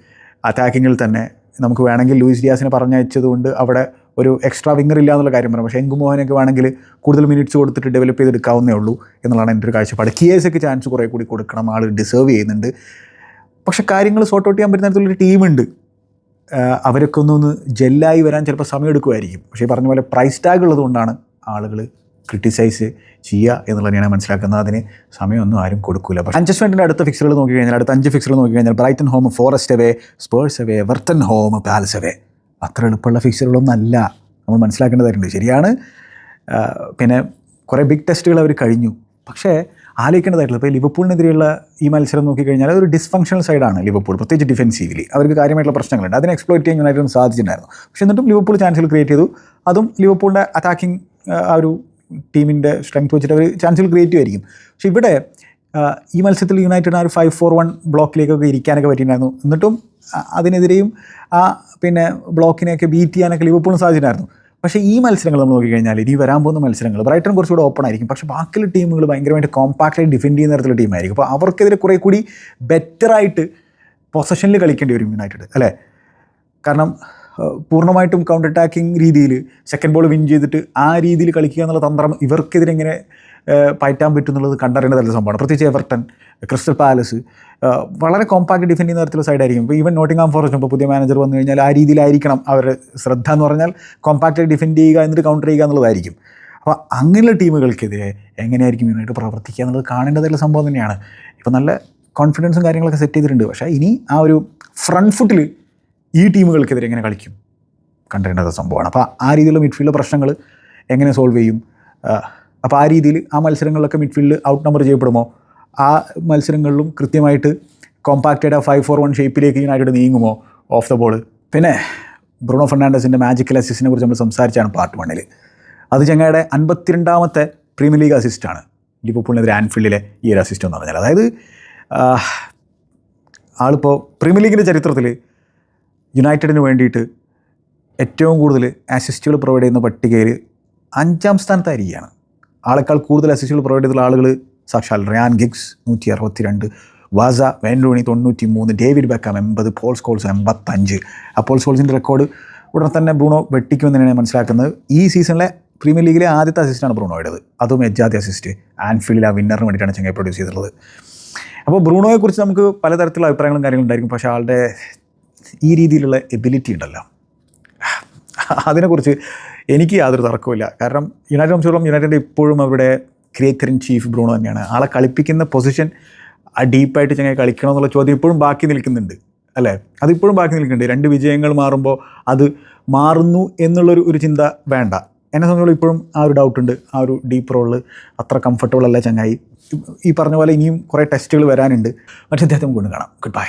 അറ്റാക്കിങ്ങിൽ തന്നെ നമുക്ക് വേണമെങ്കിൽ ലൂയിസ് ഡിയാസിനെ പറഞ്ഞയച്ചതുകൊണ്ട് അവിടെ ഒരു എക്സ്ട്രാ വിങ്ങർ ഇല്ല എന്നുള്ള കാര്യം പറയാം. പക്ഷേ എങ്കുമോഹനൊക്കെ വേണമെങ്കിൽ കൂടുതൽ മിനിറ്റ്സ് കൊടുത്തിട്ട് ഡെവലപ്പ് ചെയ്തെടുക്കാവുന്നേ ഉള്ളൂ എന്നുള്ളതാണ് എന്റെ ഒരു കാഴ്ചപ്പാട്. കിയേസൊക്കെ ചാൻസ് കുറേ കൂടി കൊടുക്കണം. ആൾ ഡിസേർവ് ചെയ്യുന്നുണ്ട്. പക്ഷേ കാര്യങ്ങൾ സോർട്ട് ഔട്ട് ചെയ്യാൻ പറ്റുന്ന തരത്തിലൊരു ടീമുണ്ട് അവരൊക്കെ ഒന്നൊന്ന് ജെല്ലായി വരാൻ ചിലപ്പോൾ സമയം എടുക്കുമായിരിക്കും പക്ഷേ പറഞ്ഞ പോലെ പ്രൈസ് ടാഗ് ഉള്ളതുകൊണ്ടാണ് ആളുകൾ ക്രിട്ടിസൈസ് ചെയ്യുക എന്നുള്ളത് ഞാൻ മനസ്സിലാക്കുന്നത്. അതിന് സമയമൊന്നും ആരും കൊടുക്കില്ല പക്ഷേ അഞ്ചസ്മെന്റിന്റെ അടുത്ത ഫിക്സറുകൾ നോക്കി കഴിഞ്ഞാൽ അടുത്ത അഞ്ച് ഫിക്സറുകൾ നോക്കി കഴിഞ്ഞാൽ Brighton home Forest away Spurs away Everton home Palace away അത്ര എളുപ്പമുള്ള അല്ല. നമ്മൾ മനസ്സിലാക്കേണ്ടതായിട്ടുണ്ട്. ശരിയാണ്. പിന്നെ കുറേ ബിഗ് ടെസ്റ്റുകൾ അവർ കഴിഞ്ഞു. പക്ഷേ ആലോചിക്കേണ്ടതായിട്ടുള്ള ഇപ്പോൾ ലിവർപൂളിനെതിരെയുള്ള ഈ മത്സരം നോക്കിക്കഴിഞ്ഞാൽ അതൊരു ഡിസ്ഫങ്ഷണൽ സൈഡാണ് ലിവർപൂൾ പ്രത്യേകിച്ച് ഡിഫെൻസീവ്ലി അവർക്ക് കാര്യമായിട്ടുള്ള പ്രശ്നങ്ങളുണ്ട്. അതിനെ എക്സ്പ്ലോയിറ്റ് ചെയ്യാൻ യുണൈറ്റഡിന് സാധിച്ചിട്ടുണ്ടായിരുന്നു. പക്ഷേ എന്നിട്ടും ലിവർപൂൾ ചാൻസുകൾ ക്രിയേറ്റ് ചെയ്തു. അതും ലിവർപൂളിന്റെ അറ്റാക്കിംഗ് ആ ഒരു ടീമിന്റെ സ്ട്രെങ്ത് വെച്ചിട്ട് അവർ ചാൻസുകൾ ക്രിയേറ്റീവ് ആയിരിക്കും. പക്ഷേ ഇവിടെ ഈ മത്സരത്തിൽ യുണൈറ്റഡ് ആ ഒരു ഫൈവ് ഫോർ വൺ ബ്ലോക്കിലേക്കൊക്കെ ഇരിക്കാനൊക്കെ പറ്റിയിട്ടുണ്ടായിരുന്നു. എന്നിട്ടും അതിനെതിരെയും ആ പിന്നെ ബ്ലോക്കിനെയൊക്കെ ബീറ്റ് ചെയ്യാനൊക്കെ ലിവർപൂളിന് സാധിച്ചിട്ടുണ്ടായിരുന്നു. പക്ഷേ ഈ മത്സരങ്ങൾ നമ്മൾ നോക്കിക്കഴിഞ്ഞാൽ ഇനി വരാൻ പോകുന്ന മത്സരങ്ങൾ ബ്രൈറ്റൺ കുറച്ചുകൂടെ ഓപ്പൺ ആയിരിക്കും. പക്ഷേ ബാക്കിയുള്ള ടീമുകൾ ഭയങ്കരമായിട്ട് കോമ്പാക്റ്റായി ഡിഫെൻഡ് ചെയ്യുന്ന തരത്തിലുള്ള ടീമായിരിക്കും അപ്പോൾ അവർക്കെതിരെ കുറേ കൂടി ബെറ്ററായിട്ട് പൊസഷനിൽ കളിക്കേണ്ടി വരും യുണൈറ്റഡ് അല്ലേ? കാരണം പൂർണമായിട്ടും കൗണ്ടർ അറ്റാക്കിംഗ് രീതിയിൽ സെക്കൻഡ് ബോൾ വിൻ ചെയ്തിട്ട് ആ രീതിയിൽ കളിക്കുക എന്നുള്ള തന്ത്രം ഇവർക്കെതിരെ എങ്ങനെ പയറ്റാൻ പറ്റും എന്നുള്ളത് കണ്ടറിയേണ്ട നല്ല സംഭവമാണ്. പ്രത്യേകിച്ച് എവർട്ടൺ ക്രിസ്റ്റൽ പാലസ് വളരെ കോമ്പാക്ട് ഡിഫെൻഡ് ചെയ്യുന്ന തരത്തിലുള്ള സൈഡായിരിക്കും ഇപ്പോൾ ഈവൻ നോട്ടിംഗ് ആം ഫോറസ്റ്റ് ഇപ്പോൾ പുതിയ മാനേജർ വന്നു കഴിഞ്ഞാൽ ആ രീതിയിലായിരിക്കണം അവരുടെ ശ്രദ്ധ എന്ന് പറഞ്ഞാൽ കോമ്പാക്റ്റ് ഡിഫെൻഡ് ചെയ്യുക എന്നിട്ട് കൗണ്ടർ ചെയ്യുക എന്നുള്ളതായിരിക്കും. അപ്പോൾ അങ്ങനെയുള്ള ടീമുകൾക്കെതിരെ എങ്ങനെയായിരിക്കും യുണൈറ്റഡ് പ്രവർത്തിക്കുക എന്നുള്ളത് കാണേണ്ടതായിട്ടുള്ള സംഭവം തന്നെയാണ്. ഇപ്പോൾ നല്ല കോൺഫിഡൻസും കാര്യങ്ങളൊക്കെ സെറ്റ് ചെയ്തിട്ടുണ്ട്. പക്ഷേ ഇനി ആ ഒരു ഫ്രണ്ട് ഫുട്ടിൽ ഈ ടീമുകൾക്കെതിരെ എങ്ങനെ കളിക്കും? കണ്ടിരേണ്ട സംഭവമാണ്. അപ്പോൾ ആ രീതിയിലുള്ള മിഡ്ഫീൽഡ് പ്രശ്നങ്ങൾ എങ്ങനെ സോൾവ് ചെയ്യും? അപ്പോൾ ആ രീതിയിൽ ആ മത്സരങ്ങളിലൊക്കെ മിഡ്ഫീൽഡ് ഔട്ട് നമ്പർ ചെയ്യപ്പെടുമോ? ആ മത്സരങ്ങളിലും കൃത്യമായിട്ട് കോമ്പാക്റ്റഡ് ആ ഫൈവ് ഫോർ വൺ ഷേപ്പിലേക്ക് യുണൈറ്റഡ് നീങ്ങുമോ? ഓഫ് ദ ബോൾ പിന്നെ ബ്രൂണോ ഫെർണാണ്ടസിന്റെ മാജിക്കൽ അസിസ്റ്റിനെ കുറിച്ച് നമ്മൾ സംസാരിച്ചാണ് പാർട്ട് വണ്ണിൽ അത് ചങ്ങയുടെ അൻപത്തിരണ്ടാമത്തെ പ്രീമിയർ ലീഗ് അസിസ്റ്റാണ് ലിവർപൂളിനെതിരെ ആൻഫീൽഡിലെ ഈ ഒരു അസിസ്റ്റ് എന്ന് പറഞ്ഞാൽ. അതായത് ആളിപ്പോൾ പ്രീമിയർ ലീഗിന്റെ ചരിത്രത്തിൽ യുണൈറ്റഡിന് വേണ്ടിയിട്ട് ഏറ്റവും കൂടുതൽ അസിസ്റ്റുകൾ പ്രൊവൈഡ് ചെയ്യുന്ന പട്ടികയിൽ അഞ്ചാം സ്ഥാനത്തായിരിക്കുകയാണ്. ആളെക്കാൾ കൂടുതൽ അസിസ്റ്റുകൾ പ്രൊവൈഡ് ചെയ്തുള്ള ആളുകൾ സാക്ഷാൽ റിയാൻ ഗിഗ്സ് നൂറ്റി അറുപത്തിരണ്ട് വാസ വെൻഡോണി തൊണ്ണൂറ്റി മൂന്ന് ഡേവിഡ് ബെക്കാം എൺപത് പോൾ സ്കോൾസ് എൺപത്തഞ്ച്. ആ പോൾ സ്കോൾസിന്റെ റെക്കോർഡ് ഉടനെ തന്നെ ബ്രൂണോ വെട്ടിക്കുമെന്ന് തന്നെയാണ് മനസ്സിലാക്കുന്നത്. ഈ സീസണിലെ പ്രീമിയർ ലീഗിലെ ആദ്യത്തെ അസിസ്റ്റാണ് ബ്രൂണോയുടേത് അതും എജാദി അസിസ്റ്റ് ആൻഫീൽഡിൽ ആ വിന്നറിന് വേണ്ടിയിട്ടാണ് ചെങ്ങൈ പ്രൊഡ്യൂസ് ചെയ്തിട്ടുള്ളത്. അപ്പോൾ ബ്രൂണോയെക്കുറിച്ച് നമുക്ക് പലതരത്തിലുള്ള അഭിപ്രായങ്ങളും കാര്യങ്ങളും ഉണ്ടായിരിക്കും. പക്ഷേ ആളുടെ ഈ രീതിയിലുള്ള എബിലിറ്റി ഉണ്ടല്ലോ. അതിനെക്കുറിച്ച് എനിക്ക് യാതൊരു തർക്കവുമില്ല. കാരണം യുണൈറ്റഡ് സംബന്ധിച്ചോളം യുണൈറ്റഡ് ഇപ്പോഴും അവരുടെ ക്രിയേറ്റർ ഇൻ ചീഫ് ബ്രൂണോ തന്നെയാണ്. ആളെ കളിപ്പിക്കുന്ന പൊസിഷൻ ആ ഡീപ്പായിട്ട് ചങ്ങനെ കളിക്കണം എന്നുള്ള ചോദ്യം ഇപ്പോഴും ബാക്കി നിൽക്കുന്നുണ്ട്. അല്ലേ? അതിപ്പോഴും ബാക്കി നിൽക്കുന്നുണ്ട്. രണ്ട് വിജയങ്ങൾ മാറുമ്പോൾ അത് മാറുന്നു എന്നുള്ളൊരു ഒരു ചിന്ത വേണ്ട. എന്നെ സംബന്ധിച്ചോളം ഇപ്പോഴും ആ ഒരു ഡൗട്ടുണ്ട് ആ ഒരു ഡീപ്പ് റോളിൽ അത്ര കംഫർട്ടബിൾ അല്ല ചങ്ങായി. ഈ പറഞ്ഞ പോലെ ഇനിയും കുറേ ടെസ്റ്റുകൾ വരാനുണ്ട്. പക്ഷേ അദ്ദേഹത്തെ നമുക്ക് കാണാം. Good bye